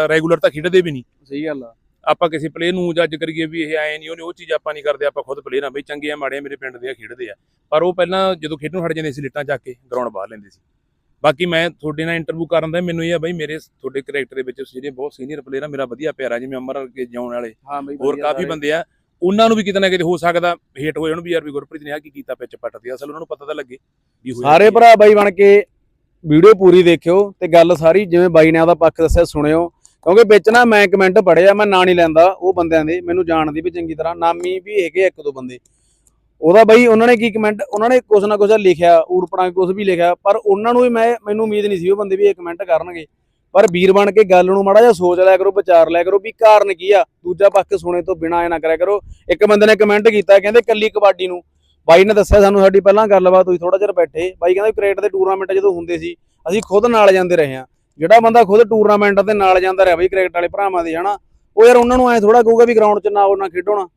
Speaker 1: ਰੈਗੂਲਰ ਤਾਂ ਖੇਡਦੇ ਵੀ ਨਹੀਂ।
Speaker 2: ਸਹੀ ਗੱਲ ਆ।
Speaker 1: ਆਪਾਂ ਕਿਸੇ ਪਲੇਅਰ ਨੂੰ ਜੱਜ ਕਰੀਏ ਵੀ ਇਹ ਆਏ ਨਹੀਂ ਉਹਨੇ ਉਹ ਚੀਜ਼ ਆਪਾਂ ਨਹੀਂ ਕਰਦੇ ਆਪਾਂ ਖੁਦ ਪਲੇਅਰ ਆ ਬਈ ਚੰਗੇ ਆ ਮਾੜੇ ਮੇਰੇ ਪਿੰਡ ਦੇ ਆ ਖੇਡਦੇ ਆ। ਪਰ ਉਹ ਪਹਿਲਾਂ ਜਦੋਂ ਖੇਡਣ ਹਟ ਜਾਂਦੇ ਸੀ ਲਿੱਟਾਂ ਚੱਕ ਕੇ ਗਰਾਊਂਡ ਬਾਹਰ ਲੈਂਦੇ ਸੀ। ਬਾਕੀ ਮੈਂ ਤੁਹਾਡੇ ਨਾਲ ਇੰਟਰਵਿਊ ਕਰਨ ਦਾ ਮੈਨੂੰ ਇਹ ਆ ਬਈ ਮੇਰੇ ਤੁਹਾਡੇ ਕੈਰੈਕਟਰ ਦੇ ਵਿੱਚ ਜਿਹੜੇ ਬਹੁਤ ਸੀਨੀਅਰ ਪਲੇਅਰ ਆ ਮੇਰਾ ਵਧੀਆ ਪਿਆਰਾ ਜਿਵੇਂ ਅਮਰ ਕੇ ਜਾਉਣ ਵਾਲੇ। ਹੋਰ ਕਾਫੀ। ਬੰਦੇ ਆ ਉਹਨਾਂ ਨੂੰ ਵੀ ਕਿਤੇ ਨਾ ਕਿਤੇ ਹੋ ਸਕਦਾ ਹੇਟ ਹੋਏ ਉਹਨੂੰ ਵੀ ਯਾਰ ਵੀ ਗੁਰਪ੍ਰੀਤ ਨੇ ਆ ਕੀ ਕੀਤਾ ਪਿੱਛ ਪੱਟਦੀ ਅਸਲ ਉਹਨਾਂ ਨੂੰ ਪਤਾ ਤਾਂ ਲੱਗੇ ਵੀ ਹੋਇਆ
Speaker 2: ਸਾਰੇ। ਭਰਾ ਬਾਈ ਬਣ ਕੇ ਵੀਡੀਓ ਪੂਰੀ ਦੇਖਿਓ ਤੇ ਗੱਲ ਸਾਰੀ ਜਿਵੇਂ ਬਾਈ ਨੇ ਆਪਦਾ ਪੱਖ ਦੱਸਿਆ ਸੁਣਿਓ ਕਿਉਂਕਿ ਵਿੱਚ ਨਾ ਮੈਂ ਕਮੈਂਟ ਪੜਿਆ ਮੈਂ ਨਾਂ ਨਹੀਂ ਲੈਂਦਾ ਉਹ ਬੰਦਿਆਂ ਦੇ ਮੈਨੂੰ ਜਾਣਦੀ ਵੀ ਚੰਗੀ ਤਰ੍ਹਾਂ ਨਾਮੀ ਵੀ ਹੈਗੇ ਇੱਕ ਦੋ ਬੰਦੇ ਉਹਦਾ ਬਾਈ ਉਹਨਾਂ ਨੇ ਕੀ ਕਮੈਂਟ ਉਹਨਾਂ ਨੇ ਕੁਛ ਨਾ ਕੁਛ ਲਿਖਿਆ ਊੜਪਣਾ ਕੁਛ ਵੀ ਲਿਖਿਆ ਪਰ ਉਹਨਾਂ ਨੂੰ ਵੀ ਮੈਂ ਮੈਨੂੰ ਉਮੀਦ ਨਹੀਂ ਸੀ ਉਹ ਬੰਦੇ ਵੀ ਇਹ ਕਮੈਂਟ ਕਰਨਗੇ ਪਰ ਵੀਰ ਬਣ ਕੇ ਗੱਲ ਨੂੰ ਮਾੜਾ ਜਿਹਾ ਸੋਚ ਲਿਆ ਕਰੋ, ਵਿਚਾਰ ਲਿਆ ਕਰੋ ਵੀ ਕਾਰਨ ਕੀ ਆ? ਦੂਜਾ ਪੱਖ ਸੁਣੇ ਤੋਂ ਬਿਨਾਂ ਇਹ ਨਾ ਕਰਿਆ ਕਰੋ। ਇੱਕ ਬੰਦੇ ਨੇ ਕਮੈਂਟ ਕੀਤਾ, ਕਹਿੰਦੇ ਕੱਲੀ ਕਬੱਡੀ ਨੂੰ। ਬਾਈ ਨੇ ਦੱਸਿਆ ਸਾਨੂੰ ਸਾਡੀ ਪਹਿਲਾਂ ਗੱਲਬਾਤ ਹੋਈ ਥੋੜਾ ਚਿਰ ਬੈਠੇ। ਬਾਈ ਕਹਿੰਦਾ ਕ੍ਰਿਕਟ ਦੇ ਟੂਰਨਾਮੈਂਟ ਜਦੋਂ ਹੁੰਦੇ ਸੀ, ਅਸੀਂ ਖੁਦ ਨਾਲ ਜਾਂਦੇ ਰਹੇ ਹਾਂ। ਜਿਹੜਾ ਬੰਦਾ ਖੁਦ ਟੂਰਨਾਮੈਂਟ ਦੇ ਨਾਲ ਜਾਂਦਾ ਰਿਹਾ ਬਈ ਕ੍ਰਿਕਟ ਵਾਲੇ ਭਰਾਵਾਂ ਦੇ, ਹਨਾ? ਉਹ ਯਾਰ ਉਹਨਾਂ ਨੂੰ ਐ ਥੋੜਾ ਕਹੂਗਾ ਵੀ ਗਰਾਊਂਡ 'ਚ ਨਾ ਉਹ ਨਾ ਖੇਡੋ ਨਾ।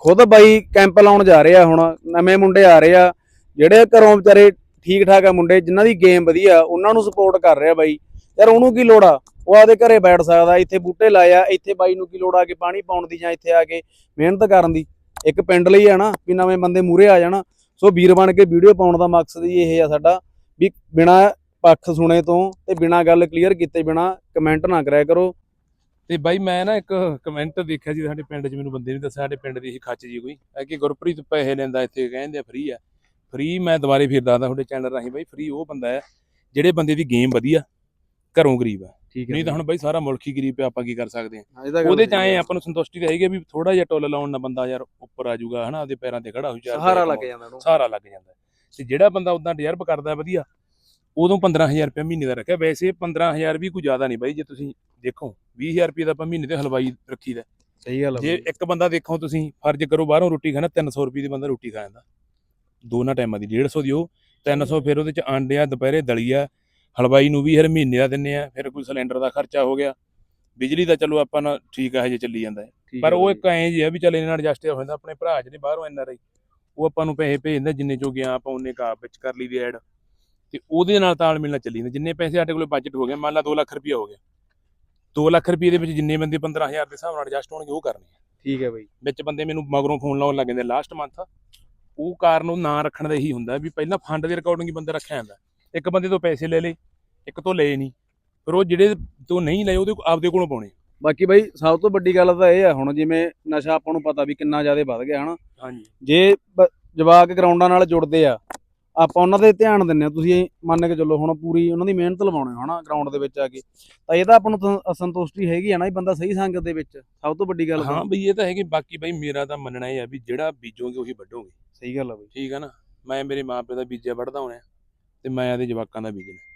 Speaker 2: ਖੁਦ ਬਾਈ ਕੈਂਪ ਲਾਉਣ ਜਾ ਰਹੇ ਆ ਹੁਣ, ਨਵੇਂ ਮੁੰਡੇ ਆ ਰਹੇ ਆ। ਜਿਹੜੇ ਘਰੋਂ ਵਿਚਾਰੇ ਠੀਕ ਠਾਕ ਆ ਮੁੰਡੇ, ਜਿਨ੍ਹਾਂ ਦੀ ਗੇਮ ਵਧੀਆ, ਉਹਨਾਂ ਨੂੰ ਸਪੋਰਟ ਕਰ ਰਿਹਾ ਬਾਈ। ਯਾਰ ਉਹਨੂੰ ਕੀ ਲੋੜ ਆ? ਉਹ ਆਪਦੇ ਘਰੇ ਬੈਠ ਸਕਦਾ, ਇੱਥੇ ਬੂਟੇ ਲਾਇਆ ਇੱਥੇ ਬਾਈ ਨੂੰ ਕੀ ਲੋੜ ਆ ਕੇ ਪਾਣੀ ਪਾਉਣ ਦੀ ਜਾਂ ਇੱਥੇ ਆ ਕੇ ਮਿਹਨਤ ਕਰਨ ਦੀ? ਇੱਕ ਪਿੰਡ ਲਈ ਆ ਨਾ, ਵੀ ਨਵੇਂ ਬੰਦੇ ਮੂਰੇ ਆ ਜਾਣ। ਸੋ ਵੀਰ ਬਣ ਕੇ ਵੀਡੀਓ ਪਾਉਣ ਦਾ ਮਕਸਦ ਹੀ ਇਹ ਆ ਸਾਡਾ, ਵੀ ਬਿਨਾ ਪੱਖ ਸੁਣੇ ਤੋਂ ਤੇ ਬਿਨਾ ਗੱਲ ਕਲੀਅਰ ਕੀਤੇ, ਬਿਨਾ ਕਮੈਂਟ ਨਾ ਕਰਿਆ ਕਰੋ।
Speaker 1: ਤੇ ਬਾਈ ਮੈਂ ਨਾ ਇੱਕ ਕਮੈਂਟ ਦੇਖਿਆ ਜੀ ਸਾਡੇ ਪਿੰਡ 'ਚ ਮੈਨੂੰ ਬੰਦੇ ਨੇ ਦੱਸਿਆ, ਸਾਡੇ ਪਿੰਡ ਦੀ ਸੀ ਖੱਚ ਜੀ ਕੋਈ। ਕਿ ਗੁਰਪ੍ਰੀਤ ਪੈਸੇ ਲੈਂਦਾ ਇੱਥੇ, ਕਹਿੰਦੇ ਆ ਫ੍ਰੀ ਆ। ਫ੍ਰੀ ਮੈਂ ਦੁਬਾਰੇ ਫਿਰ ਦੱਸਦਾ ਤੁਹਾਡੇ ਚੈਨਲ ਰਾਹੀਂ ਬਾਈ ਫ੍ਰੀ ਉਹ ਬੰਦਾ ਹੈ ਜਿਹੜੇ ਬੰਦੇ ਦੀ ਗੇਮ ਵਧੀਆ। ਘਰੋਂ ਗਰੀਬ ਹੈ।
Speaker 2: ਠੀਕ
Speaker 1: ਨਹੀਂ ਤਾਂ ਹੁਣ ਬਾਈ ਸਾਰਾ ਮੁਲਕ ਹੀ ਗਰੀਬ ਪਿਆ ਆਪਾਂ ਕੀ ਕਰ ਸਕਦੇ ਹਾਂ।
Speaker 2: ਗੱਲ
Speaker 1: ਉਹਦੇ ਚ ਆਏ
Speaker 2: ਹੈ।
Speaker 1: ਆਪਾਂ ਨੂੰ ਸੰਤੁਸ਼ਟੀ ਤਾਂ ਹੈਗੀ ਆ ਵੀ ਥੋੜਾ ਜਿਹਾ ਟੁੱਲ ਲਾਉਣ ਨਾਲ ਬੰਦਾ ਯਾਰ ਉੱਪਰ ਆ ਜਾਊਗਾ ਹਨਾ ਉਹਦੇ ਪੈਰਾਂ ਤੇ ਖੜਾ ਹੋ ਜਾਊਗਾ
Speaker 2: ਸਹਾਰਾ ਲੱਗ ਜਾਂਦਾ ਉਹਨੂੰ।
Speaker 1: ਸਹਾਰਾ ਲੱਗ ਜਾਂਦਾ। ਹੈ। ਤੇ ਜਿਹੜਾ ਬੰਦਾ ਉਦਾਂ ਡਿਜ਼ਰਵ ਕਰਦਾ ਹੈ ਵਧੀਆ। ਉਦੋਂ 15000 ਰੁਪਏ ਮਹੀਨੇ ਦਾ ਰੱਖਿਆ। ਵੈਸੇ 15000 ਵੀ ਕੋਈ ਜ਼ਿਆਦਾ ਨਹੀਂ ਬਾਈ ਜੇ ਤੁਸੀਂ ਦੇਖੋ 20000 ਰੁਪਏ ਦਾ ਆਪਾਂ ਮਹੀਨੇ ਤੇ ਹਲਵਾਈ ਰੱਖੀਦਾ
Speaker 2: ਸਹੀ ਗੱਲ ਹੈ
Speaker 1: ਜੇ ਇੱਕ ਬੰਦਾ ਦੇਖੋ ਤੁਸੀਂ ਫਰਜ਼ ਕਰੋ ਬਾਹਰੋਂ ਰੋਟੀ ਖਾਣਾ 300 ਰੁਪਏ ਦੀ ਬੰਦਾ ਰੋਟੀ ਖਾ ਜਾਂਦਾ ਦੋਨਾਂ ਟਾਈਮਾਂ ਦੀ 150 ਦੀ ਉਹ 300 ਫਿਰ ਉਹਦੇ ਚ ਆਂਡੇ ਆ ਦੁਪਹਿਰੇ ਦਲੀਆ ਹਲਵਾਈ ਨੂੰ ਵੀ ਹਰ ਮਹੀਨੇ ਦਾ ਦਿੰਨੇ ਆ ਫਿਰ ਕੋਈ ਸਿਲੰਡਰ ਦਾ ਖਰਚਾ ਹੋ ਗਿਆ। ਬਿਜਲੀ ਦਾ ਚਲੋ ਆਪਾਂ ਨਾ ਠੀਕ ਆ ਹਜੇ ਚੱਲੀ ਜਾਂਦਾ ਹੈ। ਪਰ
Speaker 2: ਹੈ
Speaker 1: ਉਹ। ਇੱਕ ਐਂ ਜੀ ਆ ਵੀ ਚੱਲ ਇਹਨਾਂ ਨਾਲ ਐਡਜਸਟ ਹੋ ਜਾਂਦਾ ਆਪਣੇ ਭਰਾ ਜਿਹੜੇ ਬਾਹਰੋਂ ਐਨ ਆਰ ਆਈ ਉਹ ਆਪਾਂ ਨੂੰ ਪੈਸੇ ਭੇਜਦੇ ਜਿੰਨੇ ਜੋ ਗਿਆ ਆਪਾਂ ਉਹਨੇ ਕਾ ਵਿੱਚ ਕਰ ਲਈ ਦੀ ਐਡ ਤੇ ਉਹਦੇ ਨਾਲ ਤਾਲਮੇਲ ਨਾਲ ਚੱਲੀ ਜਾਂਦਾ। ਜਿੰਨੇ ਪੈਸੇ ਸਾਡੇ ਕੋਲ ਬਜਟ ਹੋ ਗਿਆ ਮੰਨ ਲਾ 2 ਲੱਖ ਰੁਪਏ ਹੋ ਗਿਆ। 2 ਲੱਖ ਰੁਪਏ ਦੇ ਵਿੱਚ ਜਿੰਨੇ ਬੰਦੇ 15000 ਦੇ ਹਿਸਾਬ ਨਾਲ ਐਡਜਸਟ ਹੋਣਗੇ ਉਹ ਕਰਨੇ
Speaker 2: ਠੀਕ ਹੈ ਬਾਈ।
Speaker 1: ਵਿੱਚ ਬੰਦੇ ਮੈਨੂੰ ਮਗਰੋਂ ਫੋਨ ਲਾਉਣ ਲੱਗ ਜਾਂਦੇ ਲਾਸਟ ਮੰਥ ਉਹ ਕਾਰਨ ਉਹ ਨਾਂ ਰੱਖਣ ਦਾ ਇਹੀ ਹੁੰਦਾ ਵੀ ਪਹਿਲਾਂ ਫੰਡ ਦੇ ਰਿਕਾਰਡਿੰਗ ਹੀ ਬੰਦਾ ਰੱਖਿਆ ਜਾਂਦਾ। ਇੱਕ ਬੰਦੇ ਤੋਂ ਪੈਸੇ ਲੈ ਲਏ ਇੱਕ ਤੋਂ ਲਏ ਨਹੀਂ। ਫਿਰ ਉਹ ਜਿਹੜੇ ਤੋਂ ਨਹੀਂ ਲਏ ਉਹਦੇ ਆਪਦੇ ਕੋਲੋਂ ਪਾਉਣੇ।
Speaker 2: ਬਾਕੀ ਬਾਈ ਸਭ ਤੋਂ ਵੱਡੀ ਗੱਲ ਤਾਂ ਇਹ ਆ ਹੁਣ ਜਿਵੇਂ ਨਸ਼ਾ ਆਪਾਂ ਨੂੰ ਪਤਾ ਵੀ ਕਿੰਨਾ ਜ਼ਿਆਦਾ ਵੱਧ ਗਿਆ ਹਨਾ?
Speaker 1: ਹਾਂਜੀ।
Speaker 2: ਜੇ ਜਵਾਕ ਗਰਾਊਂਡਾਂ ਨਾਲ ਜੁੜਦੇ ਆ ਆਪਾਂ ਉਹਨਾਂ ਤੇ ਧਿਆਨ ਦਿੰਨੇ ਆ। ਤੁਸੀਂ ਮੰਨ ਕੇ ਚੱਲੋ ਹੁਣ ਪੂਰੀ ਉਹਨਾਂ ਦੀ ਮਿਹਨਤ ਲਵਾਉਣੇ ਹਨਾ ਗਰਾਊਂਡ ਦੇ ਵਿੱਚ ਆ ਕੇ। ਤਾਂ ਇਹਦਾ ਆਪਾਂ ਨੂੰ ਤਾਂ ਸੰਤੁਸ਼ਟੀ ਹੈਗੀ ਆ ਨਾ ਵੀ ਬੰਦਾ ਸਹੀ ਸੰਗਤ ਦੇ ਵਿੱਚ ਸਭ ਤੋਂ ਵੱਡੀ ਗੱਲ ਤਾਂ
Speaker 1: ਹਾਂ ਬਈ ਇਹ ਤਾਂ ਹੈਗੀ। ਬਾਕੀ ਬਈ ਮੇਰਾ ਤਾਂ ਮੰਨਣਾ ਇਹ ਆ ਵੀ ਜਿਹੜਾ ਬੀਜੋਗੇ ਉਹੀ ਵੱਢੋਗੇ।
Speaker 2: ਸਹੀ ਗੱਲ ਆ ਬਾਈ।
Speaker 1: ਠੀਕ ਆ ਨਾ? ਮੈਂ ਮੇਰੇ ਮਾਪੇ ਦਾ ਬੀਜਿਆ ਵੱਢਦਾ ਹੋਣਾ। ਤੇ ਮੈਂ ਆਦੇ ਜਵਾਕਾਂ ਦਾ ਬੀਜਣਾ।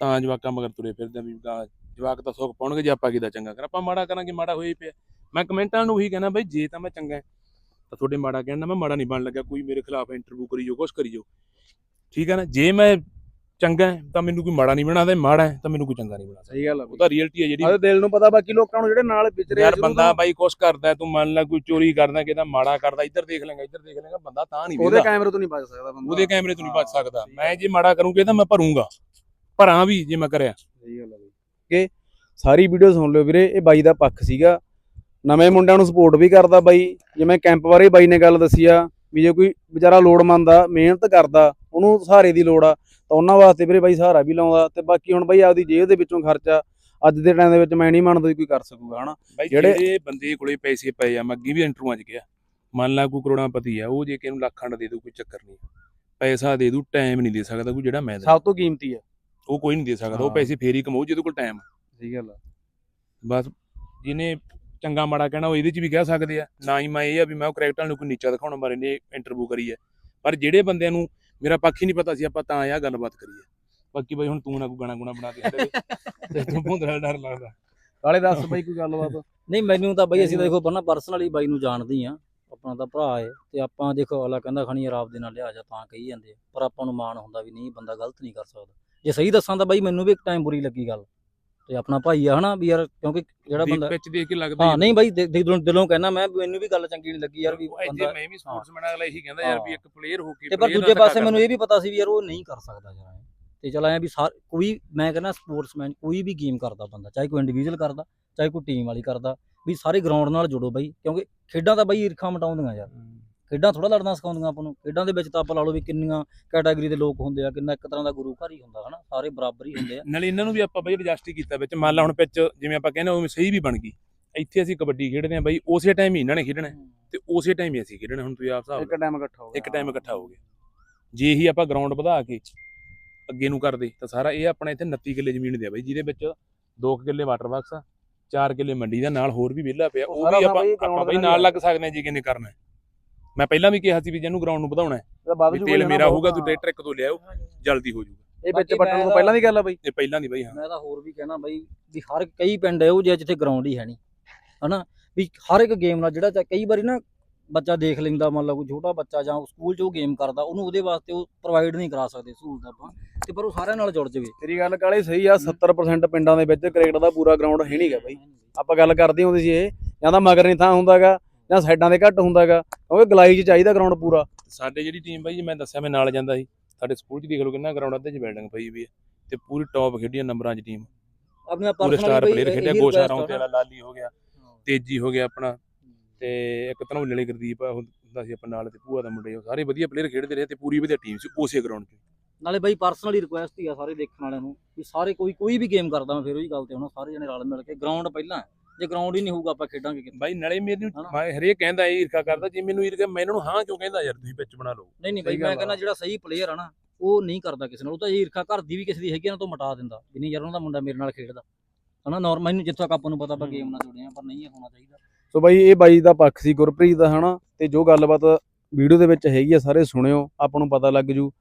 Speaker 1: ਤਾਂ ਜਵਾਕਾਂ ਮਗਰ ਤੁਰੇ ਫਿਰਦੇ ਆ ਵੀ ਗਾਂ ਜਵਾਕ ਤਾਂ ਸੁੱਖ ਪਾਉਣਗੇ ਜੇ ਆਪਾਂ ਕਿਦਾ ਚੰਗਾ ਕਰ। ਆਪਾਂ ਮਾੜਾ ਕਰਾਂਗੇ ਮਾੜਾ ਹੋਈ ਪਿਆ। ਮੈਂ ਕਮੈਂਟਾਂ ਨੂੰ ਉਹੀ ਕਹਿਣਾ ਬਈ ਜੇ ਤਾਂ ਮੈਂ ਚੰਗਾ ਤਾਂ ਤੁਹਾਡੇ ਮਾੜਾ ਕਹਿਣਾ ਮੈਂ ਮਾੜਾ ਨਹੀਂ ਬਣ ਲੱਗਾ ਕੋਈ ਮੇਰੇ ਖਿਲਾਫ ਇੰਟਰਵਿਊ ਕਰੀ ਜੋ ਕੁਛ ਕਰੀ ਜੋ ਠੀਕ ਹੈ ਨਾ? ਜੇ ਮੈਂ ਚੰਗਾ ਹੈ, ਤਾਂ ਮੈਨੂੰ ਕੋਈ ਮਾੜਾ ਨਹੀਂ ਬਣਾਦਾ ਮਾੜਾ ਹੈ ਤਾਂ ਮੈਨੂੰ ਕੋਈ ਚੰਗਾ ਨਹੀਂ ਬਣਾਦਾ
Speaker 2: ਸਹੀ ਗੱਲ ਆ
Speaker 1: ਉਹ ਤਾਂ ਰੀਅਲਟੀ ਹੈ ਜਿਹੜੀ।
Speaker 2: ਆਹ ਦਿਲ ਨੂੰ ਪਤਾ ਬਾਕੀ ਲੋਕਾਂ ਨੂੰ ਜਿਹੜੇ ਨਾਲ ਵਿਚਰੇ ਆ
Speaker 1: ਯਾਰ ਬੰਦਾ ਬਾਈ ਕੁਛ ਕਰਦਾ ਤੂੰ ਮੰਨ ਲੈ ਕੋਈ ਚੋਰੀ ਕਰਦਾ ਕਿਦਾ ਮਾੜਾ ਕਰਦਾ ਇੱਧਰ ਦੇਖ ਲੇਗਾ ਇੱਧਰ ਦੇਖ ਲੇਗਾ ਬੰਦਾ ਤਾਂ ਨਹੀਂ
Speaker 2: ਉਹਦੇ ਕੈਮਰੇ ਤੋਂ ਨਹੀਂ ਬਚ ਸਕਦਾ ਬੰਦਾ।
Speaker 1: ਉਹਦੇ ਕੈਮਰੇ ਤੋਂ ਨਹੀਂ ਬਚ ਸਕਦਾ। ਮੈਂ ਜੇ ਮਾੜਾ ਕਰੂੰਗਾ ਤਾਂ ਮੈਂ ਭਰੂੰਗਾ। ਭਰਾਂ ਵੀ ਜੇ ਮੈਂ ਕਰਿਆ।
Speaker 2: ਸਹੀ ਗੱਲ ਬਾਈ। ਕਿ ਸਾਰੀ ਵੀਡੀਓ ਸੁਣ ਲਿਓ ਵੀਰੇ ਇਹ ਬਾਈ ਦਾ ਪੱਖ ਸੀਗਾ। ਨਵੇਂ ਮੁੰਡਿਆਂ ਨੂੰ ਸਪੋਰਟ ਵੀ ਕਰਦਾ ਬਾਈ। ਜਿਵੇਂ ਕੈਂਪ ਬਾਰੇ ਬਾਈ ਨੇ ਗੱਲ ਦੱਸੀ ਆ ਵੀ ਜੇ ਕੋਈ ਵਿਚਾਰਾ ਲੋੜਮੰਦ ਆ ਮਿਹਨਤ ਕਰਦਾ ਉਹਨੂੰ ਸਹਾਰੇ ਦੀ ਲੋੜ ਆ ਤਾਂ ਉਹਨਾਂ ਵਾਸਤੇ ਵੀਰੇ ਬਾਈ ਸਹਾਰਾ ਵੀ ਲਾਉਂਦਾ। ਤੇ ਬਾਕੀ ਹੁਣ ਬਾਈ ਆਪਦੀ ਜੇਬ ਦੇ ਵਿੱਚੋਂ ਖਰਚਾ ਅੱਜ ਦੇ ਟਾਈਮ ਦੇ ਵਿੱਚ ਮੈਂ ਨਹੀਂ ਮੰਨਦਾ ਕੋਈ ਕਰ ਸਕੂਗਾ ਹਨਾ? ਜਿਹੜੇ-
Speaker 1: ਬੰਦੇ ਕੋਲੇ ਪੈਸੇ ਪਏ ਆ ਮੈਂ ਅੱਗੇ ਵੀ ਇੰਟਰਵਿਊਆਂ 'ਚ ਗਿਆ ਮੰਨ ਲਾ ਕੋਈ ਕਰੋੜਾਪਤੀ ਆ ਉਹ ਜੇ ਕਿ ਇਹਨੂੰ ਲੱਖਾਂ ਦਾ ਦੇ ਦੂ ਕੋਈ ਚੱਕਰ ਨਹੀਂ। ਪੈਸਾ ਦੇ ਦੂ ਟਾਈਮ ਨਹੀਂ ਦੇ ਸਕਦਾ ਕੋਈ ਜਿਹੜਾ ਮੈਂ
Speaker 2: ਸਭ ਤੋਂ ਕੀਮਤੀ ਆ।
Speaker 1: ਉਹ ਕੋਈ ਨਹੀਂ ਦੇ ਸਕਦਾ ਉਹ
Speaker 2: ਹਾਂ।
Speaker 1: ਪੈਸੇ ਫੇਰ ਹੀ ਕਮਾਊ ਜਿਹਦੇ ਕੋਲ ਟਾਈਮ
Speaker 2: ਸਹੀ ਗੱਲ ਆ।
Speaker 1: ਬਸ ਜਿਹਨੇ ਚੰਗਾ ਮਾੜਾ ਕਹਿਣਾ ਉਹ ਇਹਦੇ 'ਚ ਵੀ ਕਹਿ ਸਕਦੇ ਆ। ਨਾ ਹੀ ਮੈਂ ਇਹ ਆ ਵੀ ਮੈਂ ਉਹ ਕਰੈਕਟਰ ਨੂੰ ਕੋਈ ਨੀਚਾ ਦਿਖਾਉਣ ਬਾਰੇ ਨੇ ਇੰਟਰਵਿਊ ਕਰੀ ਹੈ ਪਰ ਜਿਹੜੇ ਬੰਦਿਆਂ ਨੂੰ ਮੇਰਾ ਪੱਖ ਹੀ ਨਹੀਂ ਪਤਾ ਸੀ ਆਪਾਂ ਤਾਂ ਆਹ ਗੱਲਬਾਤ ਕਰੀਏ ਬਾਕੀ ਬਾਈ ਹੁਣ ਤੂੰ ਨਾ ਕੋਈ ਗਾਣਾ ਗੁਣਾ ਬਣਾ ਦੇ ਤੇ ਤੂੰ ਭੁੰਦਰਾ ਡਰ ਲੱਗਦਾ।
Speaker 2: ਕਾਲੇ ਦੱਸ ਬਾਈ ਕੋਈ ਗੱਲਬਾਤ।
Speaker 3: ਨਹੀਂ ਮੈਨੂੰ ਤਾਂ ਬਈ ਅਸੀਂ ਤਾਂ ਦੇਖੋ ਬੰਨਾ ਪਰਸਨਲੀ ਬਾਈ ਨੂੰ ਜਾਣਦੇ ਆ। ਆਪਣਾ ਤਾਂ ਭਰਾ ਹੈ ਤੇ ਆਪਾਂ ਦੇਖੋ ਅਗਲਾ ਕਹਿੰਦਾ ਖਣੀ ਯਾਰ ਆਪਦੇ ਨਾਲ ਲਿਆ ਜਾ ਤਾਂ ਕਹੀ ਜਾਂਦੇ ਆ। ਪਰ ਆਪਾਂ ਨੂੰ ਮਾਣ ਹੁੰਦਾ ਵੀ ਨਹੀਂ ਬੰਦਾ ਗਲਤ ਨਹੀਂ ਕਰ ਸਕਦਾ। ਜੇ ਸਹੀ ਦੱਸਾਂ ਤਾਂ ਬਾਈ ਮੈਨੂੰ ਵੀ ਇੱਕ ਟਾਈਮ ਬੁਰੀ ਲੱਗੀ ਗੱਲ। ਤੇ ਆਪਣਾ ਭਾਈ ਆ ਹਨਾ ਵੀ ਯਾਰ ਕਿਉਂਕਿ ਜਿਹੜਾ ਬੰਦਾ
Speaker 1: ਪਿੱਚ ਦੇਖ ਕੇ ਲੱਗਦਾ
Speaker 3: ਹਾਂ ਨਹੀਂ ਬਾਈ ਦਿਲੋਂ ਦਿਲੋਂ ਕਹਿੰਦਾ ਮੈਂ ਮੈਨੂੰ ਵੀ ਗੱਲ ਚੰਗੀ ਨਹੀਂ ਲੱਗੀ ਯਾਰ ਵੀ ਬੰਦਾ
Speaker 1: ਮੈਂ ਵੀ ਸਪੋਰਟਸਮੈਨ ਅਗਲਾ ਇਹੀ ਕਹਿੰਦਾ ਯਾਰ ਵੀ। ਇੱਕ ਪਲੇਅਰ ਹੋ ਕੇ
Speaker 3: ਤੇ ਪਰ ਦੂਜੇ ਪਾਸੇ ਮੈਨੂੰ ਇਹ। ਵੀ ਪਤਾ ਸੀ ਵੀ ਯਾਰ ਉਹ ਨਹੀਂ ਕਰ ਸਕਦਾ ਜਰਾ ਤੇ ਚਲ ਆਇਆ ਵੀ ਕੋਈ ਮੈਂ ਕਹਿੰਦਾ ਸਪੋਰਟਸਮੈਨ ਕੋਈ ਵੀ ਗੇਮ ਕਰਦਾ ਬੰਦਾ ਚਾਹੇ ਕੋਈ ਇੰਡੀਵਿਜੂਅਲ ਕਰਦਾ ਚਾਹੇ ਕੋਈ ਟੀਮ ਵਾਲੀ ਕਰਦਾ ਵੀ ਸਾਰੇ ਗਰਾਊਂਡ ਨਾਲ ਜੁੜੋ ਬਾਈ। ਕਿਉਂਕਿ ਖੇਡਾਂ ਤਾਂ ਬਾਈ ਈਰਖਾ ਮਟਾਉਂਦੀਆਂ ਯਾਰ। ਖੇਡਾਂ ਥੋੜਾ ਲੜਨਾ ਸਿਖਾਉਂਦੀਆਂ ਆਪਾਂ ਨੂੰ। ਖੇਡਾਂ ਦੇ ਵਿੱਚ ਤਾਂ ਆਪਾਂ ਲਾ ਲਓ ਵੀ ਕਿੰਨੀਆਂ ਕੈਟਾਗਰੀ ਦੇ ਲੋਕ ਹੁੰਦੇ ਆ ਕਿੰਨਾ ਇੱਕ ਤਰ੍ਹਾਂ ਦਾ ਗੁਰੂ ਘਰ ਹੀ ਹੁੰਦਾ ਹਨਾ ਸਾਰੇ ਬਰਾਬਰ ਹੀ ਹੁੰਦੇ ਆ।
Speaker 1: ਨਾਲੇ ਇਹਨਾਂ ਨੂੰ ਵੀ ਆਪਾਂ ਬਈ ਐਡਜਸਟ ਹੀ ਕੀਤਾ ਵਿੱਚ। ਮੰਨ ਲਾ ਹੁਣ ਪਿੱਚ ਜਿਵੇਂ ਆਪਾਂ ਕਹਿੰਦੇ ਉਹ ਸਹੀ ਵੀ ਬਣ ਗਈ। ਇੱਥੇ ਅਸੀਂ ਕਬੱਡੀ ਖੇਡਦੇ ਆਂ ਬਈ ਉਸੇ ਟਾਈਮ ਹੀ ਇਹਨਾਂ ਨੇ ਖੇਡਣਾ ਤੇ ਉਸੇ ਟਾਈਮ ਹੀ ਅਸੀਂ ਖੇਡਣਾ ਹੁਣ ਤੁਸੀਂ ਆਪ ਹਿਸਾਬ
Speaker 2: ਇੱਕ ਟਾਈਮ ਇਕੱਠਾ ਹੋ
Speaker 1: ਲਾਓ। ਇੱਕ ਟਾਈਮ ਇਕੱਠਾ ਹੋ ਗਿਆ। ਜੇ ਹੀ ਆਪਾਂ ਗਰਾਊਂਡ ਵਧਾ ਕੇ ਅੱਗੇ ਨੂੰ ਕਰਦੇ ਤਾਂ ਸਾਰਾ ਇਹ ਆਪਣਾ ਇੱਥੇ 29 ਕਿੱਲੇ ਜ਼ਮੀਨ ਦੇ ਆ ਬਈ ਜਿਹਦੇ ਵਿੱਚ 2 ਕਿੱਲੇ ਵਾਟਰ ਬਾਕਸ ਆ 4 ਕਿੱਲੇ ਮੰਡੀ ਦਾ ਨਾਲ ਹੋਰ ਵੀ ਵਿਹਲਾ ਪਿਆ ਉਹ ਵੀ ਆਪਾਂ ਆਪਾਂ ਬਈ
Speaker 2: ਨਾਲ
Speaker 1: ਲੱਗ ਸਕਦੇ ਹਾਂ ਜੇ ਕਿਨੇ ਕਰਨਾ। ਮੈਂ ਪਹਿਲਾਂ ਵੀ ਕਿਹਾ ਸੀ ਵੀ ਜਿਹਨੂੰ ਗਰਾਊਂਡ ਨੂੰ ਵਧਾਉਣਾ ਹੈ
Speaker 2: ਇਹਦਾ ਵੱਧ
Speaker 1: ਵੀ
Speaker 2: ਜੂਗਾ
Speaker 1: ਤੇਲ ਮੇਰਾ ਹੋਊਗਾ ਤੂੰ। ਟਰੈਕਟਰ ਇੱਕ ਤੋਂ ਲਿਆਓ ਜਲਦੀ ਹੋ ਜਾਊਗਾ।
Speaker 2: ਇਹ ਵਿੱਚ
Speaker 3: ਬਾਕੀ
Speaker 2: ਪੱਟਣ
Speaker 3: ਮੈਂ
Speaker 2: ਪਹਿਲਾਂ ਦੀ ਗੱਲ ਆ ਬਾਈ।
Speaker 1: ਇਹ ਪਹਿਲਾਂ ਦੀ ਬਈ ਹਾਂ।
Speaker 3: ਮੈਂ ਤਾਂ ਹੋਰ ਵੀ ਕਹਿਣਾ ਬਾਈ ਵੀ ਹਰ ਕਈ ਪਿੰਡ ਹੈ ਉਹ ਜੇ ਜਿੱਥੇ ਗਰਾਊਂਡ ਹੀ ਹੈ ਨਹੀਂ ਹਨਾ? ਵੀ ਹਰ ਇੱਕ ਗੇਮ ਨਾਲ ਜਿਹੜਾ ਚਾ- ਕਈ ਵਾਰੀ ਨਾ ਬੱਚਾ ਦੇਖ ਲੈਂਦਾ ਮੰਨ ਲਓ ਕੋਈ ਛੋਟਾ ਬੱਚਾ ਜਾਂ ਸਕੂਲ 'ਚ ਉਹ ਗੇਮ ਕਰਦਾ ਉਹਨੂੰ ਉਹਦੇ ਵਾਸਤੇ ਉਹ ਪ੍ਰੋਵਾਈਡ ਨਹੀਂ ਕਰਾ ਸਕਦੇ ਸਹੂਲਤ ਆਪਾਂ ਤੇ ਪਰ ਉਹ ਸਾਰਿਆਂ ਨਾਲ ਜੁੜ ਜਾਵੇ।
Speaker 2: ਤੇਰੀ ਗੱਲ ਕਾਲੇ ਸਹੀ ਆ 70% ਪਿੰਡਾਂ ਦੇ ਵਿੱਚ ਕ੍ਰਿਕਟ ਦਾ ਪੂਰਾ ਗਰਾਊਂਡ ਹੈ ਨਹੀਂਗਾ ਬਾਈ। ਆਪਾਂ ਗੱਲ ਕਰਦੇ ਹੁੰਦੇ ਸੀ ਇਹ ਜਾਂ ਤਾਂ ਮਗਰ ਨਹੀਂ ਥਾਂ ਹੁੰਦਾਗਾ ਜਾਂ ਸਾਈਡਾਂ ਦੇ ਘੱਟ ਹੁੰਦਾਗਾ ਕਿਉਂਕਿ ਗਲਾਈ 'ਚ ਚਾਹੀਦਾ ਗਰਾਊਂਡ ਪੂਰਾ।
Speaker 1: ਸਾਡੇ ਜਿਹੜੀ ਟੀਮ ਬਾਈ ਜੀ ਮੈਂ ਦੱਸਿਆ ਮੈਂ ਨਾਲ ਜਾਂਦਾ ਸੀ ਸਾਡੇ ਸਕੂਲ 'ਚ ਦੇਖ ਲਓ ਕਿੰਨਾ ਗਰਾਊਂਡ ਅੱਧੇ 'ਚ ਬਿਲਡਿੰਗ ਪਈ ਵੀ ਹੈ ਤੇ ਪੂਰੀ ਟੌਪ ਖੇਡੀਆਂ ਨੰਬਰਾਂ 'ਚ ਟੀਮ
Speaker 3: ਆਪਣੀਆਂ
Speaker 1: ਪੂਰੇ
Speaker 3: ਪਰਸਨਲ
Speaker 1: ਸਟਾਰ ਪਲੇਅਰ ਖੇਡਿਆ ਗੋਸ਼ਾ ਰੌਂਤੇ ਵਾਲਾ ਲਾਲੀ ਹੋ ਗਿਆ ਤੇਜੀ ਹੋ ਗਿਆ ਆਪਣਾ ਤੇ ਇੱਕ ਧਨੌਲੇ ਵਾਲੀ ਗੁਰਦੀਪ ਆ, ਹੁੰਦਾ ਸੀ ਆਪਾਂ ਨਾਲ ਤੇ ਭੂਆ ਦਾ ਮੁੰਡੇ ਸਾਰੇ ਵਧੀਆ ਪਲੇਅਰ ਖੇਡਦੇ ਰਹੇ ਤੇ ਪੂਰੀ ਵਧੀਆ ਟੀਮ ਸੀ ਉਸੇ ਗਰਾਊਂਡ 'ਚ।
Speaker 3: ਨਾਲੇ ਬਾਈ ਪਰਸਨਲੀ ਰਿਕੁਐਸਟ ਹੀ ਆ ਸਾਰੇ ਦੇਖਣ ਵਾਲਿਆਂ ਨੂੰ ਵੀ ਸਾਰੇ ਕੋਈ ਕੋਈ ਵੀ ਗੇਮ ਕਰਦਾ ਮੈਂ ਫਿਰ ਉਹੀ ਗੱਲ ਤੇ ਹੁਣ ਸਾਰੇ ਜਣੇ ਰਲ ਮਿਲ ਕੇ ਗਰਾਊਂਡ ਪਹਿਲਾਂ ਹੈ। ਜੇ ਗਰਾਊਂਡ ਹੀ ਨਹੀਂ ਹੋਊਗਾ ਆਪਾਂ ਖੇਡਾਂਗੇ ਕਿੱਥੇ?
Speaker 1: ਬਾਈ ਨਾਲੇ ਮੈਨੂੰ
Speaker 3: ਹਨਾ?
Speaker 1: ਮੈਂ ਹਰੇਕ ਕਹਿੰਦਾ ਇਹ ਈਰਖਾ ਕਰਦਾ ਜੇ ਮੈਨੂੰ ਈਰਖਾ ਮੈਂ ਇਹਨਾਂ ਨੂੰ ਹਾਂ ਕਿਉਂ ਕਹਿੰਦਾ ਯਾਰ ਤੁਸੀਂ ਪਿੱਚ ਬਣਾ ਲਓ।
Speaker 3: ਨਹੀਂ ਨਹੀਂ ਬਾਈ ਮੈਂ ਕਹਿੰਦਾ। ਜਿਹੜਾ ਸਹੀ ਪਲੇਅਰ ਆ ਨਾ ਉਹ ਨਹੀਂ ਕਰਦਾ ਕਿਸੇ ਨਾਲ ਉਹ ਤਾਂ ਇਹ ਈਰਖਾ ਘਰ ਦੀ ਵੀ ਕਿਸੇ ਦੀ ਹੈਗੀ ਨਾ ਤੋਂ ਮਿਟਾ ਦਿੰਦਾ ਵੀ ਨਹੀਂ ਯਾਰ ਉਹਨਾਂ ਦਾ ਮੁੰਡਾ ਮੇਰੇ ਨਾਲ ਖੇਡਦਾ। ਹਨਾ ਨਾਰਮਲ ਮੈਨੂੰ ਜਿੱਥੋਂ ਤੱਕ ਆਪਾਂ ਨੂੰ ਪਤਾ ਆਪਾਂ ਗੇਮ ਨਾਲ ਜੁੜੇ ਆ ਪਰ ਨਹੀਂ ਹੋਣਾ ਚਾਹੀਦਾ।
Speaker 2: ਸੋ ਬਾਈ ਇਹ ਬਾਈ ਦਾ ਪੱਖ ਸੀ ਗੁਰਪ੍ਰੀਤ ਦਾ ਹਨਾ? ਤੇ ਜੋ ਗੱਲਬਾਤ ਵੀਡੀਓ ਦੇ ਵਿੱਚ ਹੈਗੀ ਆ ਸਾਰੇ ਸੁਣਿਓ ਆਪਾਂ ਨੂੰ ਪਤਾ ਲੱਗ ਜੂ।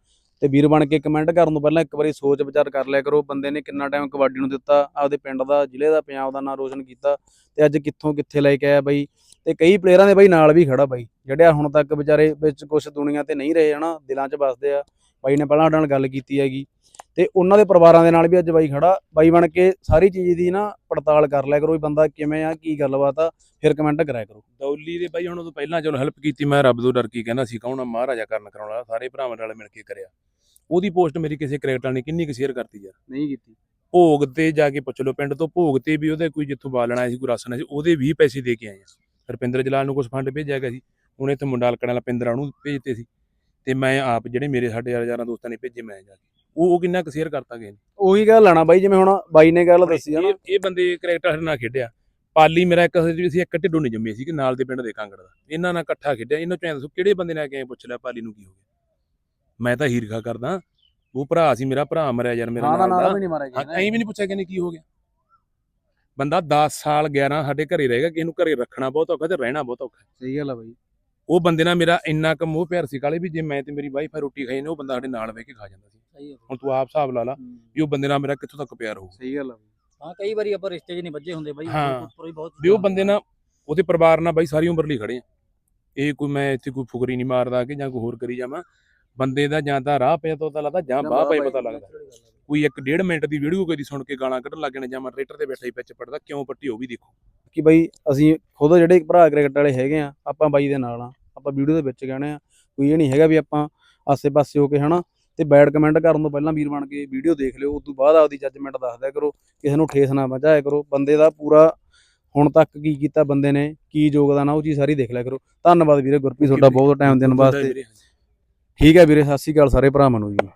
Speaker 2: ਤੇ ਵੀਰ ਬਣ ਕੇ ਕਮੈਂਟ ਕਰਨ ਤੋਂ ਪਹਿਲਾਂ ਇੱਕ ਵਾਰੀ ਸੋਚ ਵਿਚਾਰ ਕਰ ਲਿਆ ਕਰੋ, ਬੰਦੇ ਨੇ ਕਿੰਨਾ ਟਾਈਮ ਕਬੱਡੀ ਨੂੰ ਦਿੱਤਾ, ਆਪਦੇ ਪਿੰਡ ਦਾ, ਜ਼ਿਲ੍ਹੇ ਦਾ, ਪੰਜਾਬ ਦਾ ਨਾਂ ਰੋਸ਼ਨ ਕੀਤਾ ਤੇ ਅੱਜ ਕਿੱਥੋਂ ਕਿੱਥੇ ਲੈ ਕੇ ਆਇਆ ਬਾਈ ਤੇ ਕਈ ਪਲੇਅਰਾਂ ਦੇ ਬਾਈ ਨਾਲ ਵੀ ਖੜਾ ਬਾਈ, ਜਿਹੜੇ ਹੁਣ ਤੱਕ ਵਿਚਾਰੇ ਵਿੱਚ ਕੁਝ ਦੁਨੀਆ ਤੇ ਨਹੀਂ ਰਹੇ, ਹਨਾ, ਦਿਲਾਂ 'ਚ ਵੱਸਦੇ ਆ, ਬਾਈ ਨੇ ਪਹਿਲਾਂ ਸਾਡੇ ਨਾਲ ਗੱਲ ਕੀਤੀ ਹੈਗੀ ਤੇ ਉਹਨਾਂ ਦੇ ਪਰਿਵਾਰਾਂ ਦੇ ਨਾਲ ਵੀ ਅੱਜ ਬਾਈ ਖੜਾ, ਬਾਈ ਬਣ ਕੇ ਸਾਰੀ ਚੀਜ਼ ਦੀ ਨਾ ਪੜਤਾਲ ਕਰ ਲਿਆ ਕਰੋ ਵੀ ਬੰਦਾ ਕਿਵੇਂ ਆ, ਕੀ ਗੱਲਬਾਤ ਆ, ਫਿਰ ਕਮੈਂਟ ਕਰਿਆ ਕਰੋ।
Speaker 1: ਦੌਲੀ ਦੇ ਬਾਈ ਹੁਣ ਉਹ ਤੋਂ ਪਹਿਲਾਂ ਚਲੋ ਹੈਲਪ ਕੀਤੀ, ਮੈਂ ਰੱਬ ਤੋਂ ਡਰ ਕੀ ਕਹਿੰਦਾ ਸੀ, ਕੌਣ ਆ ਮਹਾਰਾਜਾ ਕਰਨ ਕਰਾਉਣਾ ਸਾਰੇ ਭਰਾਵਾਂ ਨਾਲ ਮਿਲ ਕੇ ਕਰਿਆ। ਉਹਦੀ ਪੋਸਟ ਮੇਰੀ ਕਿਸੇ ਕ੍ਰਿਕਟਰ ਨੇ ਕਿੰਨੀ ਕੁ ਸ਼ੇਅਰ ਕਰਤੀ ਯਾਰ।
Speaker 2: ਨਹੀਂ ਕੀਤੀ।
Speaker 1: ਭੋਗ ਤੇ ਜਾ ਕੇ ਪੁੱਛ ਲਓ ਪਿੰਡ ਤੋਂ ਭੋਗ ਤੇ ਵੀ ਉਹਦੇ ਕੋਈ ਜਿੱਥੋਂ ਬਾਲਣ ਆਇਆ ਸੀ ਕੋਈ ਸੀ ਉਹਦੇ ਵੀ ਪੈਸੇ ਦੇ ਕੇ ਆਏ ਆ। ਰਪਿੰਦਰ ਜਲਾਲ ਨੂੰ ਕੁਝ ਫੰਡ ਭੇਜਿਆ ਗਿਆ ਸੀ ਹੁਣ ਇੱਥੇ ਮੁੰਡਾ ਲਕਣ ਵਾਲਾ ਪਿੰਦਰਾ ਨੂੰ ਭੇਜਤੇ ਸੀ। ਤੇ ਮੈਂ ਆਪ ਜਿਹੜੇ ਮੇਰੇ ਸਾਡੇ ਯਾਰ ਯਾਰਾਂ ਦੋਸਤਾਂ ਨੇ ਭੇਜੇ ਮੈਂ ਜਾ ਕੇ। ਉਹ ਉਹ ਕਿੰਨਾ ਕੁ ਸ਼ੇਅਰ ਕਰਤਾ ਗਏ
Speaker 2: ਉਹੀ ਗੱਲ ਆਣਾ ਬਾਈ ਜਿਵੇਂ ਹੁਣ ਬਾਈ ਨੇ ਗੱਲ ਦੱਸੀ ਆ ਨਾ।
Speaker 1: ਇਹ ਬੰਦੇ ਕ੍ਰਿਕਟਰ ਸਾਡੇ ਨਾਲ ਖੇਡਿਆ। ਪਾਲੀ ਮੇਰਾ ਇੱਕ ਸੀ ਅਸੀਂ ਇੱਕ ਢਿੱਡੋਂ ਨਹੀਂ ਜੰਮੇ ਸੀ ਕਿ ਨਾਲ ਦੇ ਪਿੰਡ ਦੇ ਕਾਂਗੜ ਦਾ। ਇਹਨਾਂ ਨਾਲ ਇਕੱਠਾ ਖੇਡਿਆ ਇਹਨਾਂ ਚੋਂ ਦੱਸੋ ਕਿਹੜੇ ਬੰਦੇ ਨੇ ਆ ਕੇ ਪੁੱਛ ਲਿਆ ਪਾਲੀ ਨੂੰ ਕੀ ਹੋ ਗਿਆ। ਮੈਂ ਤਾਂ ਹੀਰਖਾ ਕਰਦਾ। ਉਹ ਭਰਾ ਸੀ ਮੇਰਾ ਭਰਾ ਮਰਿਆ ਯਾਰ ਮੇਰੇ ਨਾਲ
Speaker 2: ਨਾ
Speaker 1: ਦਾ।
Speaker 2: ਵੀ ਨਹੀਂ ਮਾਰਿਆ
Speaker 1: ਹਾਂ, ਐਂ ਵੀ ਨਹੀਂ ਪੁੱਛਿਆ ਕਿ ਕੀ ਹੋ ਗਿਆ। ਬੰਦਾ 10 ਸਾਲ 11 ਸਾਡੇ ਘਰੇ ਰਹੇਗਾ ਕਿਸੇ ਨੂੰ ਘਰੇ ਰੱਖਣਾ ਬਹੁਤ ਔਖਾ ਤੇ ਰਹਿਣਾ ਬਹੁਤ ਔਖਾ।
Speaker 2: ਸਹੀ ਗੱਲ ਆ ਬਾਈ।
Speaker 1: ਉਹ ਬੰਦੇ ਨਾਲ ਮੇਰਾ ਇੰਨਾ ਕੁ ਮੋਹ ਪਿਆਰ ਸੀ ਕਾਲੇ ਵੀ ਜੇ ਮੈਂ ਤੇ ਮੇਰੀ ਵਾਈਫ ਰੋਟੀ ਖਾਈ ਨੇ ਉਹ ਬੰਦਾ ਸਾਡੇ ਨਾਲ ਬਹਿ ਕੇ ਖਾ ਜਾਂਦਾ ਸੀ।
Speaker 3: ਸਹੀ ਹੈ
Speaker 1: ਹੁਣ ਤੂੰ ਆਪ ਹਿਸਾਬ ਲਾ ਲਾ ਵੀ ਉਹ ਬੰਦੇ ਨਾਲ ਮੇਰਾ ਕਿੱਥੋਂ ਤੱਕ ਪਿਆਰ ਹੋਊ।
Speaker 2: ਸਹੀ ਗੱਲ ਆ ਬਾਈ।
Speaker 3: ਹਾਂ ਕਈ ਵਾਰੀ ਆਪਾਂ ਰਿਸ਼ਤੇ 'ਚ ਨਹੀਂ ਵੱਜੇ ਹੁੰਦੇ ਬਾਈ
Speaker 1: ਹਾਂ।
Speaker 3: ਉੱਪਰੋਂ ਹੀ ਬਹੁਤ
Speaker 1: ਵੀ ਉਹ ਬੰਦੇ ਨਾਲ ਉਹਦੇ ਪਰਿਵਾਰ ਨਾਲ ਬਾਈ ਸਾਰੀ ਉਮਰ ਲਈ ਖੜੇ ਆ। ਇਹ ਕੋਈ ਮੈਂ ਇੱਥੇ ਕੋਈ ਫੁਕਰੀ ਨਹੀਂ ਮਾਰਦਾ ਕਿ ਜਾਂ ਕੋਈ ਹੋਰ ਕਰੀ ਜਾਵਾਂ। ਬੰਦੇ ਦਾ ਜਾਂ ਤਾਂ ਰਾਹ ਪਿਆ ਤਾਂ ਪਤਾ ਲੱਗਦਾ ਜਾਂ ਬਾਹ ਪਏ ਪਤਾ ਲੱਗਦਾ। ਕੋਈ ਇੱਕ ਡੇਢ ਮਿੰਟ ਦੀ ਵੀਡੀਓ ਕੋਈ ਦੀ ਸੁਣ ਕੇ ਗਾਲਾਂ ਕੱਢਣ ਲੱਗ ਜਾਣੇ ਜਾਂ ਮੈਂ ਟਰੈਕਟਰ ਤੇ ਬੈਠਾ ਹੀ ਪਿੱਛੇ ਪੜਦਾ ਕਿਉਂ ਪੱਟੀ ਉਹ ਵੀ ਦੇਖੋ।
Speaker 2: ਕਿ ਬਾਈ ਅਸੀਂ ਖੁਦ ਜਿਹੜੇ ਭਰਾ ਕ੍ਰਿਕਟ ਵਾਲੇ ਹੈਗੇ ਆ ਆਪਾਂ ਬਾਈ ਦੇ ਨਾਲ ਆ ਆਪਾਂ ਵੀਡੀਓ ਦੇ ਵਿੱਚ ਗਾਣੇ ਆ ਕੋਈ ਇਹ ਨਹੀਂ ਹੈਗਾ ਵੀ ਆਪਾਂ ਆਸੇ-ਪਾਸੇ ਹੋ ਕੇ ਹਨਾ ਤੇ ਬੈਡ ਕਮੈਂਟ ਕਰਨ ਤੋਂ ਪਹਿਲਾਂ ਵੀਰ ਬਣ ਕੇ ਵੀਡੀਓ ਦੇਖ ਲਿਓ ਉਸ ਤੋਂ ਬਾਅਦ ਆਪਦੀ ਜੱਜਮੈਂਟ ਦੱਸ ਦਿਆ ਕਰੋ ਕਿਸੇ ਨੂੰ ਠੇਸ ਨਾ ਪਹੁੰਚਾਇਆ ਕਰੋ ਬੰਦੇ ਦਾ ਪੂਰਾ ਹੁਣ ਤੱਕ ਕੀ ਕੀਤਾ ਬੰਦੇ ਨੇ ਕੀ ਯੋਗਦਾਨ ਆ ਉਹ ਚੀਜ਼ ਸਾਰੀ ਦੇਖ ਲਿਆ ਕਰੋ। ਧੰਨਵਾਦ ਵੀਰੇ ਗੁਰਪ੍ਰੀਤ ਤੁਹਾਡਾ ਬਹੁਤ ਟਾਈਮ ਦੇਣ ਵਾਸਤੇ। ਠੀਕ ਹੈ ਵੀਰੇ ਸਤਿ ਸ਼੍ਰੀ ਅਕਾਲ ਸਾਰੇ ਭਰਾਵਾਂ ਨੂੰ ਜੀ।